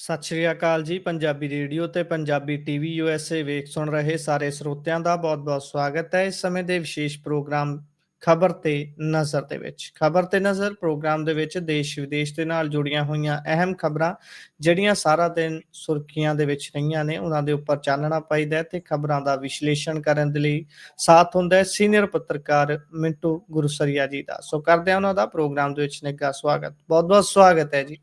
ਸਤਿ ਸ਼੍ਰੀ ਅਕਾਲ ਜੀ, ਪੰਜਾਬੀ ਰੇਡੀਓ ਤੇ ਪੰਜਾਬੀ ਟੀਵੀ ਯੂਐਸਏ ਵੇਖ ਸੁਣ ਰਹੇ ਸਾਰੇ ਸਰੋਤਿਆਂ ਦਾ ਬਹੁਤ-ਬਹੁਤ ਸਵਾਗਤ ਹੈ। ਇਸ ਸਮੇਂ ਦੇ ਵਿਸ਼ੇਸ਼ ਪ੍ਰੋਗਰਾਮ ਖਬਰ ਤੇ ਨਜ਼ਰ ਦੇ ਵਿੱਚ। ਖਬਰ ਤੇ ਨਜ਼ਰ ਪ੍ਰੋਗਰਾਮ ਦੇ ਵਿੱਚ ਦੇਸ਼ ਵਿਦੇਸ਼ ਦੇ ਨਾਲ ਜੁੜੀਆਂ ਹੋਈਆਂ ਅਹਿਮ ਖਬਰਾਂ, ਜਿਹੜੀਆਂ ਸਾਰਾ ਦਿਨ ਸੁਰਖੀਆਂ ਦੇ ਵਿੱਚ ਰਹੀਆਂ ਨੇ, ਉਹਨਾਂ ਦੇ ਉੱਪਰ ਚਾਨਣਾ ਪਾਈਦਾ ਹੈ ਤੇ ਖਬਰਾਂ ਦਾ ਵਿਸ਼ਲੇਸ਼ਣ ਕਰਨ ਦੇ ਲਈ ਸਾਥ ਹੁੰਦਾ ਹੈ ਸੀਨੀਅਰ ਪੱਤਰਕਾਰ ਮਿੰਟੂ ਗੁਰਸਰੀਆ ਜੀ ਦਾ। ਸੋ ਕਰਦੇ ਹਾਂ ਉਹਨਾਂ ਦਾ ਪ੍ਰੋਗਰਾਮ ਦੇ ਵਿੱਚ ਨਿੱਘਾ ਸਵਾਗਤ। ਬਹੁਤ-ਬਹੁਤ ਸਵਾਗਤ ਹੈ ਜੀ।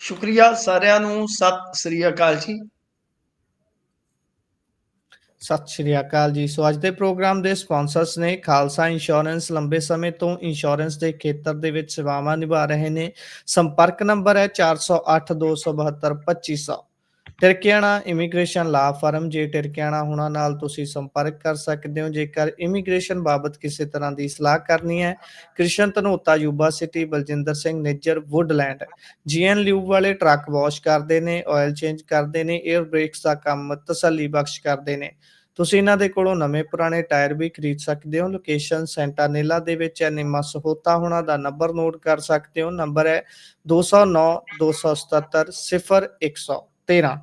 ਸ਼ੁਕਰੀਆ ਸਾਰਿਆਂ ਨੂੰ, ਸਤਿ ਸ੍ਰੀ ਅਕਾਲ ਜੀ। ਸਤਿ ਸ਼੍ਰੀ ਅਕਾਲ ਜੀ। ਸੋ ਅੱਜ ਦੇ ਪ੍ਰੋਗਰਾਮ ਦੇ ਸਪਾਂਸਰਸ ਨੇ ਖਾਲਸਾ ਇੰਸ਼ੋਰੈਂਸ ਲੰਬੇ ਸਮੇਂ ਤੋਂ ਇੰਸ਼ੋਰੈਂਸ ਦੇ ਖੇਤਰ ਦੇ ਵਿੱਚ ਸੇਵਾਵਾਂ ਨਿਭਾ ਰਹੇ ਨੇ। ਸੰਪਰਕ ਨੰਬਰ ਹੈ 4082722500 ਟਿਰਕਿਆਣਾ ਇਮੀਗ੍ਰੇਸ਼ਨ ਲਾ ਫਰਮ, ਜੇ ਟਿਰਕਿਆਣਾ ਹੁਣਾਂ ਨਾਲ ਤੁਸੀਂ ਸੰਪਰਕ ਕਰ ਸਕਦੇ ਹੋ, ਜੇਕਰ ਇਮੀਗ੍ਰੇਸ਼ਨ ਬਾਬਤ ਕਿਸੇ ਤਰ੍ਹਾਂ ਦੀ ਸਲਾਹ ਕਰਨੀ ਹੈ, Krishan Dhanota Yuba City, Baljinder Singh Nijjar, Woodland. GN ਲਿਊ ਵਾਲੇ ਟਰੱਕ ਵਾਸ਼ ਕਰਦੇ ਨੇ ਆਇਲ ਚੇਂਜ ਕਰਦੇ ਨੇ 에ਅਰ ਬ੍ਰੇਕਸ ਦਾ ਕੰਮ ਤਸੱਲੀ ਬਖਸ਼ ਕਰਦੇ ਨੇ। ਤੁਸੀਂ ਇਹਨਾਂ ਦੇ ਕੋਲੋਂ ਨਵੇਂ ਪੁਰਾਣੇ ਟਾਇਰ ਵੀ ਖਰੀਦ ਸਕਦੇ ਹੋ, ਲੋਕੇਸ਼ਨ ਸੈਂਟਾਨੇਲਾ ਦੇ ਵਿੱਚ ਹੈ ਨਿਮਸ ਸਹੋਤਾ ਹੋਣਾ ਦਾ ਨੰਬਰ ਨੋਟ ਕਰ ਸਕਦੇ ਹੋ, ਨੰਬਰ ਹੈ 209 277 0113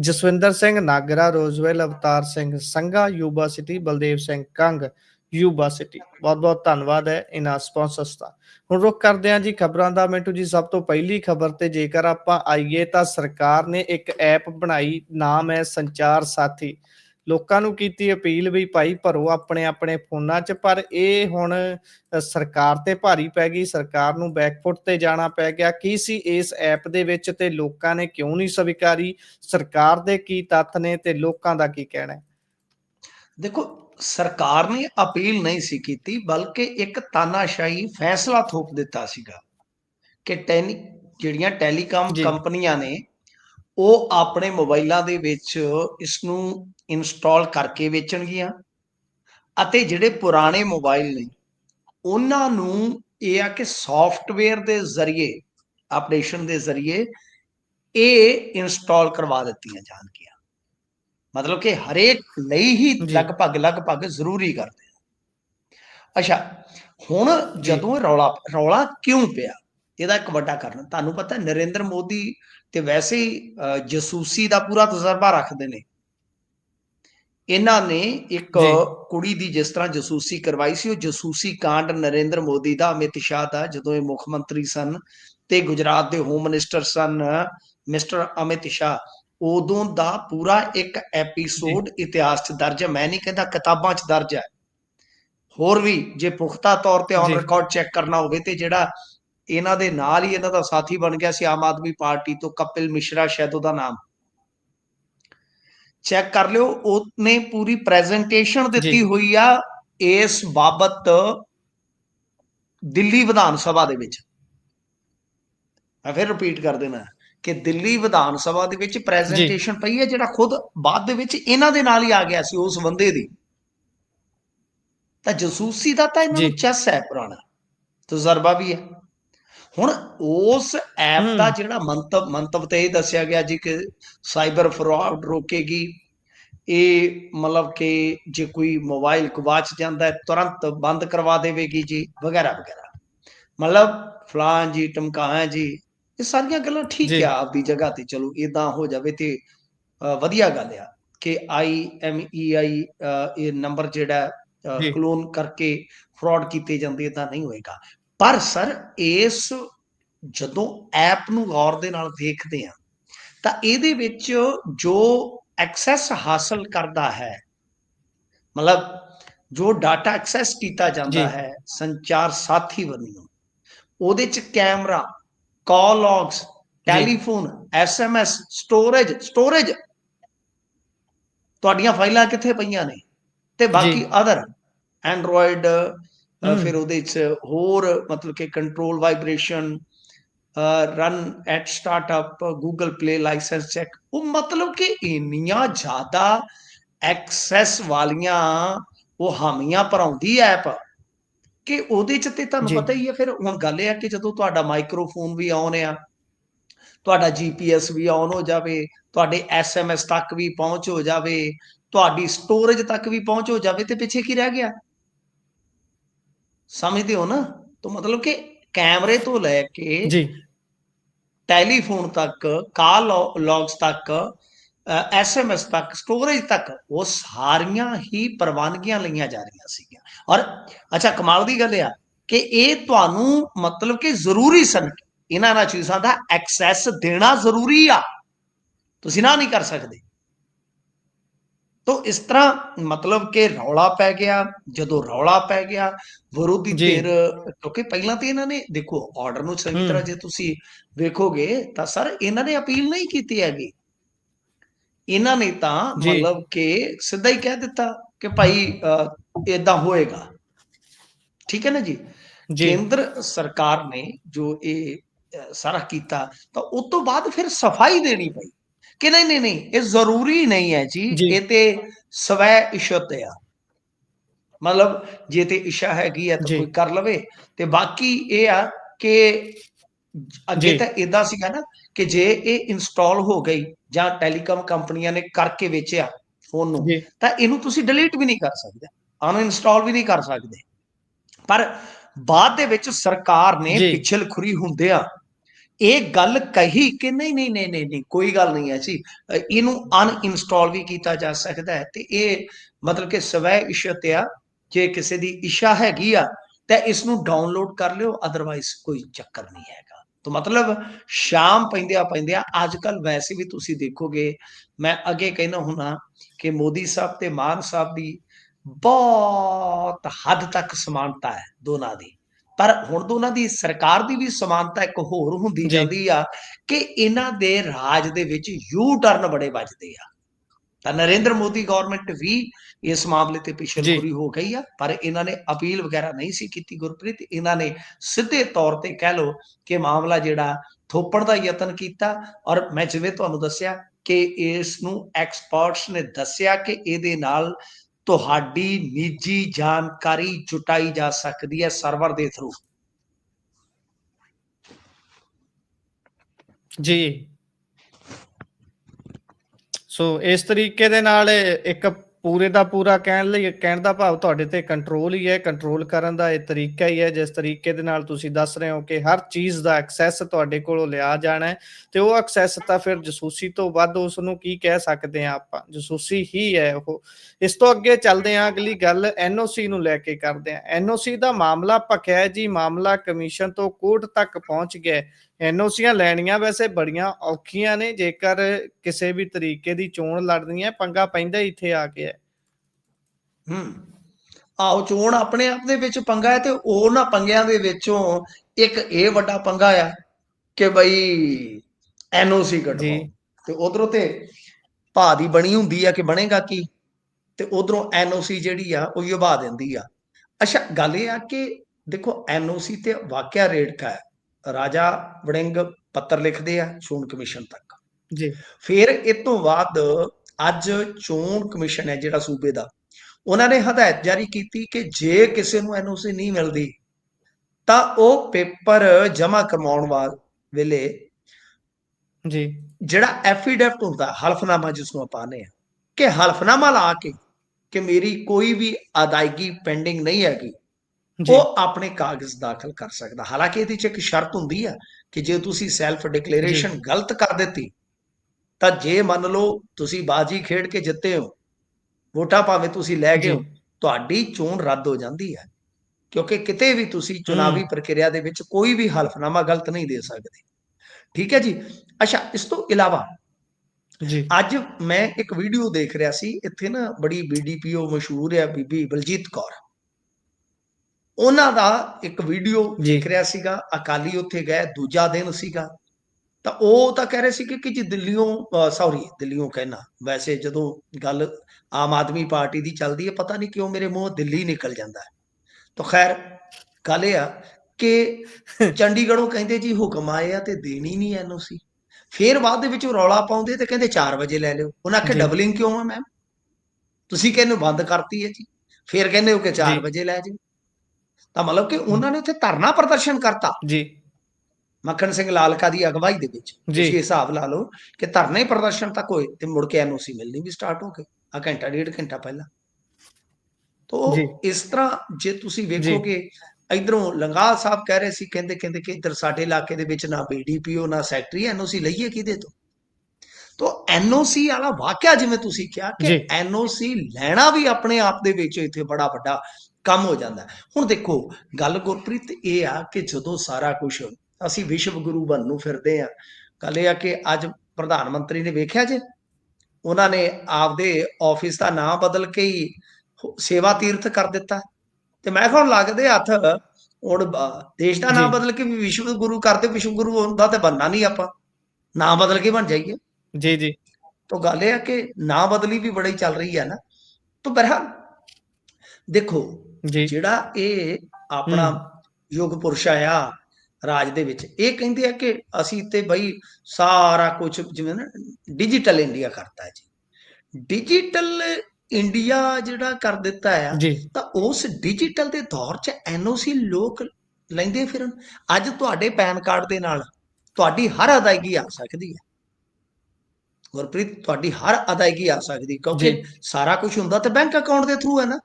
Jaswinder Singh, Nagra, Roseville, Avtar Singh, Sangha, Yuba City, Baldev Singh, Kang, Yuba City. ਬਹੁਤ ਬਹੁਤ ਧੰਨਵਾਦ ਹੈ ਇਹਨਾਂ ਸਪਾਂਸਰਸ ਦਾ। ਹੁਣ ਰੁਕ ਕਰਦੇ ਹਾਂ ਜੀ ਖਬਰਾਂ ਦਾ। ਮਿੰਟੂ ਜੀ, ਸਭ ਤੋਂ ਪਹਿਲੀ ਖਬਰ ਤੇ ਜੇਕਰ ਆਪਾਂ ਆਈਏ ਤਾਂ ਸਰਕਾਰ ਨੇ ਇੱਕ ਐਪ ਬਣਾਈ, ਨਾਮ ਹੈ ਸੰਚਾਰ ਸਾਥੀ। ਲੋਕਾਂ ਨੂੰ ਕੀਤੀ ਅਪੀਲ ਵੀ ਭਾਈ ਭਰੋ ਆਪਣੇ ਆਪਣੇ ਫੋਨਾਂ 'ਚ ਪਰ ਇਹ ਹੁਣ ਸਰਕਾਰ ਤੇ ਭਾਰੀ ਪੈ ਗਈ ਸਰਕਾਰ ਨੂੰ ਬੈਕਫੁੱਟ ਤੇ ਜਾਣਾ ਪੈ ਗਿਆ। ਕੀ ਸੀ ਇਸ ਐਪ ਦੇ ਵਿੱਚ ਤੇ ਲੋਕਾਂ ਨੇ ਕਿਉਂ ਨਹੀਂ ਸਵੀਕਾਰੀ? ਸਰਕਾਰ ਦੇ ਕੀ ਤੱਥ ਨੇ ਤੇ ਲੋਕਾਂ ਦਾ ਕੀ ਕਹਿਣਾ ਹੈ? ਦੇਖੋ ਸਰਕਾਰ ਨੇ ਅਪੀਲ ਨਹੀਂ ਸੀ ਕੀਤੀ ਬਲਕਿ ਇੱਕ ਤਾਨਾਸ਼ਾਹੀ ਫੈਸਲਾ ਥੋਪ ਦਿੱਤਾ ਸੀਗਾ ਕਿ ਟੈਲੀ ਜਿਹੜੀਆਂ ਟੈਲੀਕਾਮ। ਕੰਪਨੀਆਂ ਨੇ ਉਹ ਆਪਣੇ ਮੋਬਾਈਲਾਂ ਦੇ ਵਿੱਚ ਇਸ ਨੂੰ ਇੰਸਟਾਲ ਕਰਕੇ ਵੇਚਣਗੀਆਂ ਅਤੇ ਜਿਹੜੇ ਪੁਰਾਣੇ ਮੋਬਾਈਲ ਨੇ ਉਹਨਾਂ ਨੂੰ ਇਹ ਆ ਕਿ ਸੌਫਟਵੇਅਰ ਦੇ ਜ਼ਰੀਏ ਆਪਰੇਸ਼ਨ ਦੇ ਜ਼ਰੀਏ ਇਹ ਇੰਸਟਾਲ ਕਰਵਾ ਦਿੱਤੀਆਂ ਜਾਣਗੀਆਂ। ਮਤਲਬ ਕਿ ਹਰੇਕ ਲਈ ਹੀ। ਲਗਭਗ ਲਗਭਗ ਜ਼ਰੂਰੀ ਕਰਦੇ ਆ। ਅੱਛਾ ਹੁਣ ਜਦੋਂ ਰੌਲਾ ਰੌਲਾ ਕਿਉਂ ਪਿਆ? ਇਹਦਾ ਇੱਕ ਵੱਡਾ ਕਾਰਨ ਤੁਹਾਨੂੰ ਪਤਾ ਨਰਿੰਦਰ ਮੋਦੀ ਤੇ ਵੈਸੇ ਹੀ ਜਸੂਸੀ ਦਾ ਪੂਰਾ ਤਜਰਬਾ ਰੱਖਦੇ ਨੇ। ਇਹਨਾਂ ਨੇ ਇੱਕ। ਕੁੜੀ ਦੀ ਜਿਸ ਤਰ੍ਹਾਂ ਜਸੂਸੀ ਕਰਵਾਈ ਸੀ ਉਹ ਜਸੂਸੀ ਕਾਂਡ ਨਰਿੰਦਰ ਮੋਦੀ ਦਾ ਅਮਿਤ ਸ਼ਾਹ ਦਾ ਜਦੋਂ ਇਹ ਮੁੱਖ ਮੰਤਰੀ ਸਨ ਤੇ ਗੁਜਰਾਤ ਦੇ ਹੋਮ ਮਿਨਿਸਟਰ ਸਨ ਮਿਸਟਰ ਅਮਿਤ ਸ਼ਾਹ। ਉਦੋਂ ਦਾ ਪੂਰਾ ਇੱਕ ਐਪੀਸੋਡ ਇਤਿਹਾਸ 'ਚ ਦਰਜ ਹੈ। ਮੈਂ ਨਹੀਂ ਕਹਿੰਦਾ ਕਿਤਾਬਾਂ 'ਚ ਦਰਜ ਹੈ। ਹੋਰ ਵੀ ਜੇ ਪੁਖਤਾ ਤੌਰ ਤੇ ਔਨ। ਰਿਕਾਰਡ ਚੈੱਕ ਕਰਨਾ ਹੋਵੇ ਤੇ ਜਿਹੜਾ ਇਹਨਾਂ ਦੇ ਨਾਲ ਹੀ ਇਹਨਾਂ ਦਾ ਸਾਥੀ ਬਣ ਗਿਆ ਸੀ ਆਮ ਆਦਮੀ ਪਾਰਟੀ ਤੋਂ ਕਪਿਲ ਮਿਸ਼ਰਾ ਸ਼ਾਇਦ ਉਹਦਾ ਨਾਮ। ਚੈੱਕ ਕਰ ਲਿਓ ਉਹਨੇ ਪੂਰੀ ਪ੍ਰੈਜੈਂਟੇਸ਼ਨ ਦਿੱਤੀ। ਹੋਈ ਆ ਇਸ ਬਾਬਤ ਦਿੱਲੀ ਵਿਧਾਨ ਸਭਾ ਦੇ ਵਿੱਚ। ਮੈਂ ਫਿਰ ਰਿਪੀਟ ਕਰ ਦੇਣਾ ਕਿ ਦਿੱਲੀ ਵਿਧਾਨ ਸਭਾ ਦੇ ਵਿੱਚ ਪ੍ਰੈਜੈਂਟੇਸ਼ਨ ਪਈ ਹੈ ਜਿਹੜਾ ਖੁਦ ਬਾਅਦ ਦੇ ਵਿੱਚ ਇਹਨਾਂ ਦੇ ਨਾਲ ਹੀ ਆ ਗਿਆ ਸੀ ਉਸ ਬੰਦੇ ਦੀ। ਤਾਂ ਜਸੂਸੀ ਦਾ ਤਾਂ ਇਹਨਾਂ ਨੂੰ। ਚੈਸ ਹੈ ਪੁਰਾਣਾ। ਤਜਰਬਾ ਵੀ ਹੈ। ਹੁਣ ਉਸ ਐਪ ਦਾ। ਜਿਹੜਾ ਮੰਤਵ ਮੰਤਵ ਤੇ ਇਹ ਦੱਸਿਆ ਗਿਆ ਜੀ ਕਿ ਸਾਈਬਰ ਫਰਾਡ ਰੋਕੇਗੀ ਇਹ ਮਤਲਬ ਕਿ ਜੇ ਕੋਈ ਮੋਬਾਈਲ ਗਵਾਚ ਜਾਂਦਾ ਹੈ ਤੁਰੰਤ ਬੰਦ ਕਰਵਾ ਦੇਵੇਗੀ ਜੀ ਵਗੈਰਾ ਵਗੈਰਾ ਮਤਲਬ ਫਲਾਨ ਜੀ ਟਮਕਾਇਆ ਜੀ ਇਹ ਸਾਰੀਆਂ ਗੱਲਾਂ ਠੀਕ। ਆ ਆਪਦੀ ਜਗ੍ਹਾ ਤੇ ਚਲੋ ਇਦਾਂ ਹੋ ਜਾਵੇ ਤੇ ਵਧੀਆ ਗੱਲ ਆ ਕਿ ਆਈ ਐਮ ਈ ਆਈ ਇਹ ਨੰਬਰ ਜਿਹੜਾ। ਕਲੋਨ ਕਰਕੇ ਫਰਾਡ ਕੀਤੇ ਜਾਂਦੇ ਇਦਾਂ ਨਹੀਂ ਹੋਏਗਾ ਪਰ ਸਰ ਇਸ ਜਦੋਂ ਐਪ ਨੂੰ ਗੌਰ ਦੇ ਨਾਲ ਦੇਖਦੇ ਆ ਤਾਂ ਇਹਦੇ ਵਿੱਚ ਜੋ ਐਕਸੈਸ ਹਾਸਲ ਕਰਦਾ ਹੈ ਮਤਲਬ ਜੋ ਡਾਟਾ ਐਕਸੈਸ ਕੀਤਾ ਜਾਂਦਾ। ਹੈ ਸੰਚਾਰ ਸਾਥੀ ਵੱਲੋਂ ਉਹਦੇ ਚ camera call logs telephone SMS storage storage ਤੁਹਾਡੀਆਂ ਫਾਈਲਾਂ ਕਿੱਥੇ ਪਈਆਂ ਨੇ ਤੇ ਬਾਕੀ। Other android. ਫਿਰ ਉਹਦੇ ਚ ਹੋਰ ਮਤਲਬ ਕਿ control vibration run at startup Google Play license check ਉਹ ਮਤਲਬ ਕਿ ਇੰਨੀਆਂ ਜ਼ਿਆਦਾ ਐਕਸੈਸ ਵਾਲੀਆਂ ਉਹ ਹਾਮੀਆਂ ਭਰਾਉਂਦੀ ਐਪ ਕਿ ਉਹਦੇ ਚ ਤੇ ਤੁਹਾਨੂੰ। ਪਤਾ ਹੀ ਹੈ ਫਿਰ ਹੁਣ ਗੱਲ ਇਹ ਆ ਕਿ ਜਦੋਂ ਤੁਹਾਡਾ ਮਾਈਕਰੋਫੋਨ ਵੀ ਆਨ ਆ ਤੁਹਾਡਾ ਜੀਪੀਐਸ ਵੀ ਆਨ ਹੋ ਜਾਵੇ ਤੁਹਾਡੇ ਐਸਐਮਐਸ ਤੱਕ ਵੀ ਪਹੁੰਚ ਹੋ ਜਾਵੇ ਤੁਹਾਡੀ ਸਟੋਰੇਜ ਤੱਕ ਵੀ ਪਹੁੰਚ ਹੋ ਜਾਵੇ ਤੇ ਪਿੱਛੇ ਕੀ ਰਹਿ ਗਿਆ ਸਮਝਦੇ ਹੋ ਨਾ? ਤਾਂ ਮਤਲਬ ਕਿ ਕੈਮਰੇ ਤੋਂ ਲੈ ਕੇ ਜੀ। ਟੈਲੀਫੋਨ ਤੱਕ ਕਾਲ ਲੌਗਸ ਤੱਕ ਐਸਐਮਐਸ ਤੱਕ ਸਟੋਰੇਜ ਤੱਕ ਉਹ ਸਾਰੀਆਂ ਹੀ ਪ੍ਰਵਾਨਗੀਆਂ ਲਈਆਂ ਜਾ ਰਹੀਆਂ ਸੀਗੀਆਂ। ਔਰ ਅੱਛਾ ਕਮਾਲ ਦੀ ਗੱਲ ਆ ਕਿ ਇਹ ਤੁਹਾਨੂੰ ਮਤਲਬ ਕਿ ਜ਼ਰੂਰੀ ਸਨ ਇਹਨਾਂ ਨਾਲ ਚੀਜ਼ਾਂ ਦਾ ਐਕਸੈਸ ਦੇਣਾ ਜ਼ਰੂਰੀ ਆ। ਤੁਸੀਂ ਨਾ ਨਹੀਂ ਕਰ ਸਕਦੇ। ਤੋ ਇਸ ਤਰ੍ਹਾਂ ਮਤਲਬ ਕਿ ਰੌਲਾ ਪੈ ਗਿਆ ਜਦੋਂ ਰੌਲਾ ਪੈ ਗਿਆ ਵਿਰੋਧੀ। ਧਿਰ ਕਿਉਂਕਿ ਪਹਿਲਾਂ ਤੇ ਇਹਨਾਂ ਨੇ ਦੇਖੋ ਆਰਡਰ ਨੂੰ ਚੰਗੀ। ਤਰ੍ਹਾਂ ਜੇ ਤੁਸੀਂ ਵੇਖੋਗੇ ਤਾਂ ਸਰ ਇਹਨਾਂ ਨੇ ਅਪੀਲ ਨਹੀਂ ਕੀਤੀ ਹੈਗੀ ਇਹਨਾਂ ਨੇ ਤਾਂ। ਮਤਲਬ ਕਿ ਸਿੱਧਾ ਹੀ ਕਹਿ ਦਿੱਤਾ ਕਿ ਭਾਈ ਇਦਾਂ ਹੋਏਗਾ ਠੀਕ ਹੈ ਨਾ ਜੀ ਕੇਂਦਰ ਸਰਕਾਰ ਨੇ ਜੋ ਇਹ ਸਾਰਾ ਕੀਤਾ ਤਾਂ ਉਸ ਤੋਂ ਬਾਅਦ ਫਿਰ ਸਫ਼ਾਈ ਦੇਣੀ ਪਈ ਕਿ ਨਹੀਂ ਨਹੀਂ ਨਹੀਂ ਇਹ ਜ਼ਰੂਰੀ ਨਹੀਂ ਹੈ ਜੀ। ਇਹ ਤੇ ਸਵੈ ਇਸ਼ਤ ਆ ਮਤਲਬ ਜੇ ਤੇ ਇਸ਼ਾ ਹੈਗੀ ਹੈ ਤਾਂ। ਕੋਈ ਕਰ ਲਵੇ ਤੇ ਬਾਕੀ ਇਹ ਆ ਕਿ ਅੱਗੇ ਜੀ। ਤਾਂ ਇਦਾਂ ਸੀਗਾ ਨਾ ਕਿ ਜੇ ਇਹ ਇੰਸਟਾਲ ਹੋ ਗਈ ਜਾਂ ਟੈਲੀਕਾਮ ਕੰਪਨੀਆਂ ਨੇ ਕਰਕੇ ਵੇਚਿਆ ਫੋਨ ਨੂੰ ਤਾਂ ਇਹਨੂੰ ਤੁਸੀਂ ਡਿਲੀਟ ਵੀ ਨਹੀਂ ਕਰ ਸਕਦੇ ਅਨਇੰਸਟਾਲ ਵੀ ਨਹੀਂ ਕਰ ਸਕਦੇ ਪਰ ਬਾਅਦ ਦੇ ਵਿੱਚ ਸਰਕਾਰ ਨੇ। ਪਿਛਲ ਖੁਰੀ ਹੁੰਦਿਆਂ ਇਹ ਗੱਲ ਕਹੀ ਕਿ ਨਹੀਂ ਨਹੀਂ ਨਹੀਂ ਨਹੀਂ ਕੋਈ ਗੱਲ ਨਹੀਂ ਹੈ ਜੀ। ਇਹਨੂੰ ਅਨਇੰਸਟਾਲ ਵੀ ਕੀਤਾ ਜਾ ਸਕਦਾ ਹੈ ਤੇ ਇਹ ਮਤਲਬ ਕਿ ਸਵੈ ਇਸ਼ਤ ਆ, ਜੇ ਕਿਸੇ ਦੀ ਇੱਛਾ ਹੈਗੀ ਆ, ਤਾਂ ਇਸ ਨੂੰ ਡਾਊਨਲੋਡ ਕਰ ਲਿਓ ਅਦਰਵਾਈਜ਼ ਕੋਈ ਚੱਕਰ ਨਹੀਂ ਹੈਗਾ। ਤਾਂ ਮਤਲਬ ਸ਼ਾਮ ਪੈਂਦਿਆਂ ਪੈਂਦਿਆਂ ਅੱਜ ਕੱਲ ਵੈਸੇ ਵੀ ਤੁਸੀਂ ਦੇਖੋਗੇ, ਮੈਂ ਅੱਗੇ ਕਹਿਣਾ ਹੁਣਾ ਕਿ ਮੋਦੀ ਸਾਹਿਬ ਤੇ ਮਾਨ ਸਾਹਿਬ ਦੀ ਬਹੁਤ ਹੱਦ ਤੱਕ ਸਮਾਨਤਾ ਹੈ ਦੋਨਾਂ ਦੀ। ਪਰ ਹੁਣ ਦੋਨਾਂ ਦੀ ਸਰਕਾਰ ਦੀ ਵੀ ਸਮਾਨਤਾ ਇੱਕ ਹੋਰ ਹੁੰਦੀ। ਜਾਂਦੀ ਆ ਕਿ ਇਹਨਾਂ ਦੇ ਰਾਜ ਦੇ ਵਿੱਚ ਯੂ ਟਰਨ ਬੜੇ ਵੱਜਦੇ ਆ ਤਾਂ ਨਰਿੰਦਰ ਮੋਦੀ ਗਵਰਨਮੈਂਟ ਵੀ ਇਸ ਮਾਮਲੇ ਤੇ ਜੀ। ਪਿਛਲਖੋਰੀ ਹੋ ਗਈ ਆ ਪਰ ਇਹਨਾਂ ਨੇ ਅਪੀਲ ਵਗੈਰਾ ਨਹੀਂ ਸੀ ਕੀਤੀ ਗੁਰਪ੍ਰੀਤ ਇਹਨਾਂ ਨੇ ਸਿੱਧੇ ਤੌਰ ਤੇ ਕਹਿ ਲਓ ਕਿ ਮਾਮਲਾ ਜਿਹੜਾ ਥੋਪਣ ਦਾ ਯਤਨ ਕੀਤਾ ਔਰ ਮੈਂ ਜਿਵੇਂ ਤੁਹਾਨੂੰ ਦੱਸਿਆ ਕਿ ਇਸ ਨੂੰ ਐਕਸਪਰਟਸ ਨੇ ਦੱਸਿਆ ਕਿ ਇਹਦੇ ਨਾਲ ਤੁਹਾਡੀ ਨਿੱਜੀ ਜਾਣਕਾਰੀ ਜੁਟਾਈ ਜਾ ਸਕਦੀ ਹੈ ਸਰਵਰ ਦੇ ਥਰੂ ਜੀ। ਸੋ ਇਸ ਤਰੀਕੇ ਦੇ ਨਾਲ ਇੱਕ ਪੂਰੇ ਦਾ ਪੂਰਾ ਕਹਿਣ ਲਈ, ਕਹਿਣ ਦਾ ਭਾਵ ਤੁਹਾਡੇ ਤੇ ਕੰਟਰੋਲ ਹੀ ਹੈ ਕੰਟਰੋਲ ਕਰਨ ਦਾ ਇਹ ਤਰੀਕਾ ਹੀ ਹੈ, ਜਿਸ ਤਰੀਕੇ ਦੇ ਨਾਲ ਤੁਸੀਂ ਦੱਸ ਰਹੇ ਹੋ ਕਿ ਹਰ ਚੀਜ਼ ਦਾ ਐਕਸੈਸ ਤੁਹਾਡੇ ਕੋਲੋਂ ਲਿਆ ਜਾਣਾ ਹੈ ਤੇ ਉਹ ਐਕਸੈਸ ਤਾਂ ਫਿਰ ਜਸੂਸੀ ਤੋਂ ਵੱਧ ਉਸ ਨੂੰ ਕੀ ਕਹਿ ਸਕਦੇ ਆ ਆਪਾਂ? ਜਸੂਸੀ ਹੀ ਹੈ ਉਹ। ਇਸ ਤੋਂ ਅੱਗੇ ਚੱਲਦੇ ਹਾਂ, ਅਗਲੀ ਗੱਲ ਐਨਓਸੀ ਨੂੰ ਲੈ ਕੇ ਕਰਦੇ ਹਾਂ। ਐਨਓਸੀ ਦਾ ਮਾਮਲਾ ਭਖਿਆ ਜੀ, ਮਾਮਲਾ ਕਮਿਸ਼ਨ ਤੋਂ ਕੋਰਟ ਤੱਕ ਪਹੁੰਚ ਗਿਆ ਐਨਓਸੀਆਂ ਲੈਣੀਆਂ ਵੈਸੇ ਬੜੀਆਂ ਔਖੀਆਂ ਨੇ ਜੇਕਰ ਕਿਸੇ ਵੀ ਤਰੀਕੇ ਦੀ ਚੋਣ ਲੜਨੀ ਹੈ ਪੰਗਾ ਪੈਂਦਾ ਇੱਥੇ ਆ ਕੇ ਹੈ। ਹੂੰ। ਆਹੋ ਚੋਣ ਆਪਣੇ ਆਪ ਦੇ ਵਿੱਚ ਪੰਗਾ ਹੈ ਤੇ ਉਹਨਾਂ ਪੰਗਿਆਂ ਦੇ ਵਿੱਚੋਂ ਇੱਕ ਇਹ ਵੱਡਾ ਪੰਗਾ ਆ ਕਿ ਬਈ ਐਨਓਸੀ ਕਢਵਾਓ ਤੇ ਉਧਰੋਂ ਤੇ ਭਾ ਦੀ ਬਣੀ ਹੁੰਦੀ ਆ ਕਿ ਬਣੇਗਾ ਕੀ? ਤੇ ਉਧਰੋਂ ਐਨਓਸੀ ਜਿਹੜੀ ਆ ਉਹ ਯੁਬਾ ਦਿੰਦੀ ਆ। ਅੱਛਾ ਗੱਲ ਇਹ ਆ ਕਿ ਦੇਖੋ ਐਨਓਸੀ ਤੇ ਵਾਕਿਆ ਰੇਟ ਕਾ ਹੈ। ਰਾਜਾ ਵੜਿੰਗ ਪੱਤਰ ਲਿਖਦੇ ਆ ਚੋਣ ਕਮਿਸ਼ਨ ਤੱਕ। ਜੀ। ਫਿਰ ਇਹ ਤੋਂ ਬਾਅਦ ਅੱਜ ਚੋਣ ਕਮਿਸ਼ਨ ਹੈ ਜਿਹੜਾ ਸੂਬੇ ਦਾ ਉਹਨਾਂ ਨੇ ਹਦਾਇਤ ਜਾਰੀ ਕੀਤੀ ਕਿ ਜੇ ਕਿਸੇ ਨੂੰ ਐਨਓਸੀ ਨਹੀਂ ਮਿਲਦੀ ਤਾਂ ਉਹ ਪੇਪਰ ਜਮ੍ਹਾਂ ਕਰਵਾਉਣ ਵਾਲ ਵੇਲੇ ਜੀ। ਜਿਹੜਾ ਐਫੀਡੈਵਿਟ ਹੁੰਦਾ ਹਲਫਨਾਮਾ ਜਿਸ ਨੂੰ ਆਪਾਂ ਆ ਕਿ ਹਲਫਨਾਮਾ ਲਾ ਕੇ ਕਿ ਮੇਰੀ ਕੋਈ ਵੀ ਅਦਾਇਗੀ ਪੈਂਡਿੰਗ ਨਹੀਂ ਹੈਗੀ ਉਹ ਆਪਣੇ ਕਾਗਜ਼ ਦਾਖਲ ਕਰ ਸਕਦਾ। ਹਾਲਾਂਕਿ ਇਹਦੇ 'ਚ ਇੱਕ ਸ਼ਰਤ ਹੁੰਦੀ ਆ ਕਿ ਜੇ ਤੁਸੀਂ ਸੈਲਫ ਡਿਕਲੇਰੇਸ਼ਨ ਗਲਤ ਕਰ ਦਿੱਤੀ ਤਾਂ ਜੇ ਮੰਨ ਲਓ ਤੁਸੀਂ ਬਾਜੀ ਖੇਡ ਕੇ ਜਿੱਤੇ ਹੋ ਵੋਟਾਂ ਭਾਵੇਂ ਤੁਸੀਂ ਲੈ ਗਏ ਹੋ ਤੁਹਾਡੀ ਚੋਣ ਰੱਦ ਹੋ ਜਾਂਦੀ ਹੈ ਕਿਉਂਕਿ ਕਿਤੇ ਵੀ ਤੁਸੀਂ ਚੁਣਾਵੀ ਪ੍ਰਕਿਰਿਆ ਦੇ ਵਿੱਚ ਕੋਈ ਵੀ ਹਲਫਨਾਮਾ ਗਲਤ ਨਹੀਂ ਦੇ ਸਕਦੇ। ਠੀਕ ਹੈ ਜੀ? ਅੱਛਾ ਇਸ ਤੋਂ ਇਲਾਵਾ ਜੀ। ਅੱਜ ਮੈਂ ਇੱਕ ਵੀਡੀਓ ਦੇਖ ਰਿਹਾ ਸੀ। ਇੱਥੇ ਨਾ ਬੜੀ ਬੀਡੀਪੀਓ ਮਸ਼ਹੂਰ ਹੈ ਬੀਬੀ ਬਲਜੀਤ ਕੌਰ। ਉਹਨਾਂ ਦਾ ਇੱਕ ਵੀਡੀਓ। ਦੇਖ ਰਿਹਾ ਸੀਗਾ ਅਕਾਲੀ ਉੱਥੇ ਗਏ ਦੂਜਾ ਦਿਨ ਸੀਗਾ। ਤਾਂ ਉਹ ਤਾਂ ਕਹਿ ਰਹੇ ਸੀ ਕਿ ਜੀ ਦਿੱਲੀੋਂ ਸੌਰੀ ਦਿੱਲੀੋਂ ਕਹਿਣਾ ਵੈਸੇ ਜਦੋਂ ਗੱਲ ਆਮ ਆਦਮੀ ਪਾਰਟੀ ਦੀ ਚੱਲਦੀ ਹੈ ਪਤਾ ਨਹੀਂ ਕਿਉਂ ਮੇਰੇ ਮੂੰਹ ਦਿੱਲੀ ਨਿਕਲ ਜਾਂਦਾ ਹੈ। ਤਾਂ ਖੈਰ ਗੱਲ ਇਹ ਆ ਕਿ ਚੰਡੀਗੜ੍ਹੋਂ ਕਹਿੰਦੇ ਜੀ ਹੁਕਮ ਆਏ ਆ ਤੇ ਦੇਣੀ ਨਹੀਂ ਐਨਓਸੀ। ਫਿਰ ਬਾਅਦ ਦੇ ਵਿੱਚ ਉਹ ਰੌਲਾ ਪਾਉਂਦੇ ਤੇ ਕਹਿੰਦੇ 4 ਵਜੇ ਲੈ ਲਿਓ। ਉਹਨਾਂ ਆਖਿਆ ਜੀ। ਡਬਲਿੰਗ ਕਿਉਂ ਆ ਮੈਮ ਤੁਸੀਂ ਕਹਿੰਦੇ ਹੋ ਬੰਦ ਕਰਤੀ ਹੈ ਜੀ। ਫਿਰ ਕਹਿੰਦੇ ਹੋ ਕਿ 4 ਜੀ। ਵਜੇ ਲੈ ਜਾਓ ਤਾਂ ਮਤਲਬ ਕਿ ਉਹਨਾਂ ਨੇ ਉੱਥੇ ਧਰਨਾ ਪ੍ਰਦਰਸ਼ਨ ਕਰਤਾ। ਜੀ। ਮੱਖਣ ਸਿੰਘ ਲਾਲਕਾ ਦੀ ਅਗਵਾਈ ਦੇ ਵਿੱਚ। ਜੀ। ਤੁਸੀਂ ਹਿਸਾਬ ਲਾ ਲਓ ਕਿ ਧਰਨਾ ਹੀ ਪ੍ਰਦਰਸ਼ਨ ਤੱਕ ਹੋਏ ਤੇ ਮੁੜ ਕੇ ਐਨਓਸੀ ਮਿਲਣੀ ਵੀ ਸਟਾਰਟ ਹੋ ਗਈ। ਆ ਘੰਟਾ ਡੇਢ ਘੰਟਾ ਪਹਿਲਾਂ। ਤੋਂ। ਇਸ ਤਰ੍ਹਾਂ ਜੇ ਤੁਸੀਂ ਵੇਖੋਗੇ ਇਧਰੋਂ ਲੰਗਾਹ ਸਾਹਿਬ ਕਹਿ ਰਹੇ ਸੀ ਕਹਿੰਦੇ ਕਹਿੰਦੇ ਕਿ ਇੱਧਰ ਸਾਡੇ ਇਲਾਕੇ ਦੇ ਵਿੱਚ ਨਾ ਬੀਡੀਪੀਓ ਨਾ ਸੈਕਟਰੀ ਐਨਓਸੀ ਲਈਏ ਕਿਹਦੇ ਤੋਂ? ਤੋ ਐਨਓਸੀ ਵਾਲਾ ਵਾਕਿਆ ਜਿਵੇਂ ਤੁਸੀਂ ਕਿਹਾ ਕਿ। ਐਨਓਸੀ ਲੈਣਾ ਵੀ ਆਪਣੇ ਆਪ ਦੇ ਵਿੱਚ ਇੱਥੇ ਬੜਾ ਵੱਡਾ ਕੰਮ ਹੋ ਜਾਂਦਾ। ਹੁਣ ਦੇਖੋ ਗੱਲ ਗੁਰਪ੍ਰੀਤ ਇਹ ਆ ਕਿ ਜਦੋਂ ਸਾਰਾ ਕੁਝ ਅਸੀਂ ਵਿਸ਼ਵ ਗੁਰੂ ਬਣਨ ਨੂੰ ਫਿਰਦੇ ਆ ਗੱਲ ਇਹ ਆ ਕਿ ਅੱਜ ਪ੍ਰਧਾਨ ਮੰਤਰੀ ਨੇ ਵੇਖਿਆ ਜੇ? ਉਹਨਾਂ ਨੇ ਆਪਦੇ ਆਫਿਸ ਦਾ ਨਾਮ ਬਦਲ ਕੇ ਹੀ ਸੇਵਾ ਤੀਰਥ ਕਰ ਦਿੱਤਾ। ਤੇ ਮੈਂ ਕਿਹਾ ਲੱਗਦੇ ਹੱਥ ਹੁਣ ਦੇਸ਼ ਦਾ ਨਾਮ। ਬਦਲ ਕੇ ਵੀ ਵਿਸ਼ਵ ਗੁਰੂ ਕਰਦੇ ਵਿਸ਼ਵ ਗੁਰੂ ਹੁੰਦਾ ਤੇ ਬੰਨਾ ਨਹੀਂ ਆਪਾਂ। ਨਾਮ ਬਦਲ ਕੇ ਬਣ ਜਾਈਏ। ਜੀ ਜੀ। ਤਾਂ ਗੱਲ ਇਹ ਆ ਕਿ ਨਾਂ ਬਦਲੀ ਵੀ ਬੜੀ ਚੱਲ ਰਹੀ ਹੈ ਨਾ। ਤਾਂ ਬਹਿਰਹਾਲ ਦੇਖੋ ਜਿਹੜਾ ਇਹ ਆਪਣਾ ਯੁੱਗ ਪੁਰਸ਼ ਆਇਆ ਰਾਜ ਦੇ ਵਿੱਚ ਇਹ ਕਹਿੰਦੇ ਆ ਕਿ ਅਸੀਂ ਤੇ ਬਈ ਸਾਰਾ ਕੁਝ ਜਿਵੇਂ ਨਾ ਡਿਜੀਟਲ ਇੰਡੀਆ ਕਰਤਾ ਜੀ। ਡਿਜੀਟਲ ਇੰਡੀਆ ਜਿਹੜਾ ਕਰ ਦਿੱਤਾ ਆ ਤਾਂ ਉਸ ਡਿਜੀਟਲ ਦੇ ਦੌਰ 'ਚ ਐਨਓਸੀ ਲੋਕ ਲੈਂਦੇ ਫਿਰਨ। ਅੱਜ ਤੁਹਾਡੇ ਪੈਨ ਕਾਰਡ ਦੇ ਨਾਲ ਤੁਹਾਡੀ ਹਰ ਅਦਾਇਗੀ ਆ ਸਕਦੀ ਹੈ ਗੁਰਪ੍ਰੀਤ ਤੁਹਾਡੀ ਹਰ ਅਦਾਇਗੀ ਆ ਸਕਦੀ ਕਿਉਂਕਿ। ਸਾਰਾ ਕੁਝ ਹੁੰਦਾ ਤੇ ਬੈਂਕ ਅਕਾਊਂਟ ਦੇ ਥਰੂ ਹੈ ਨਾ।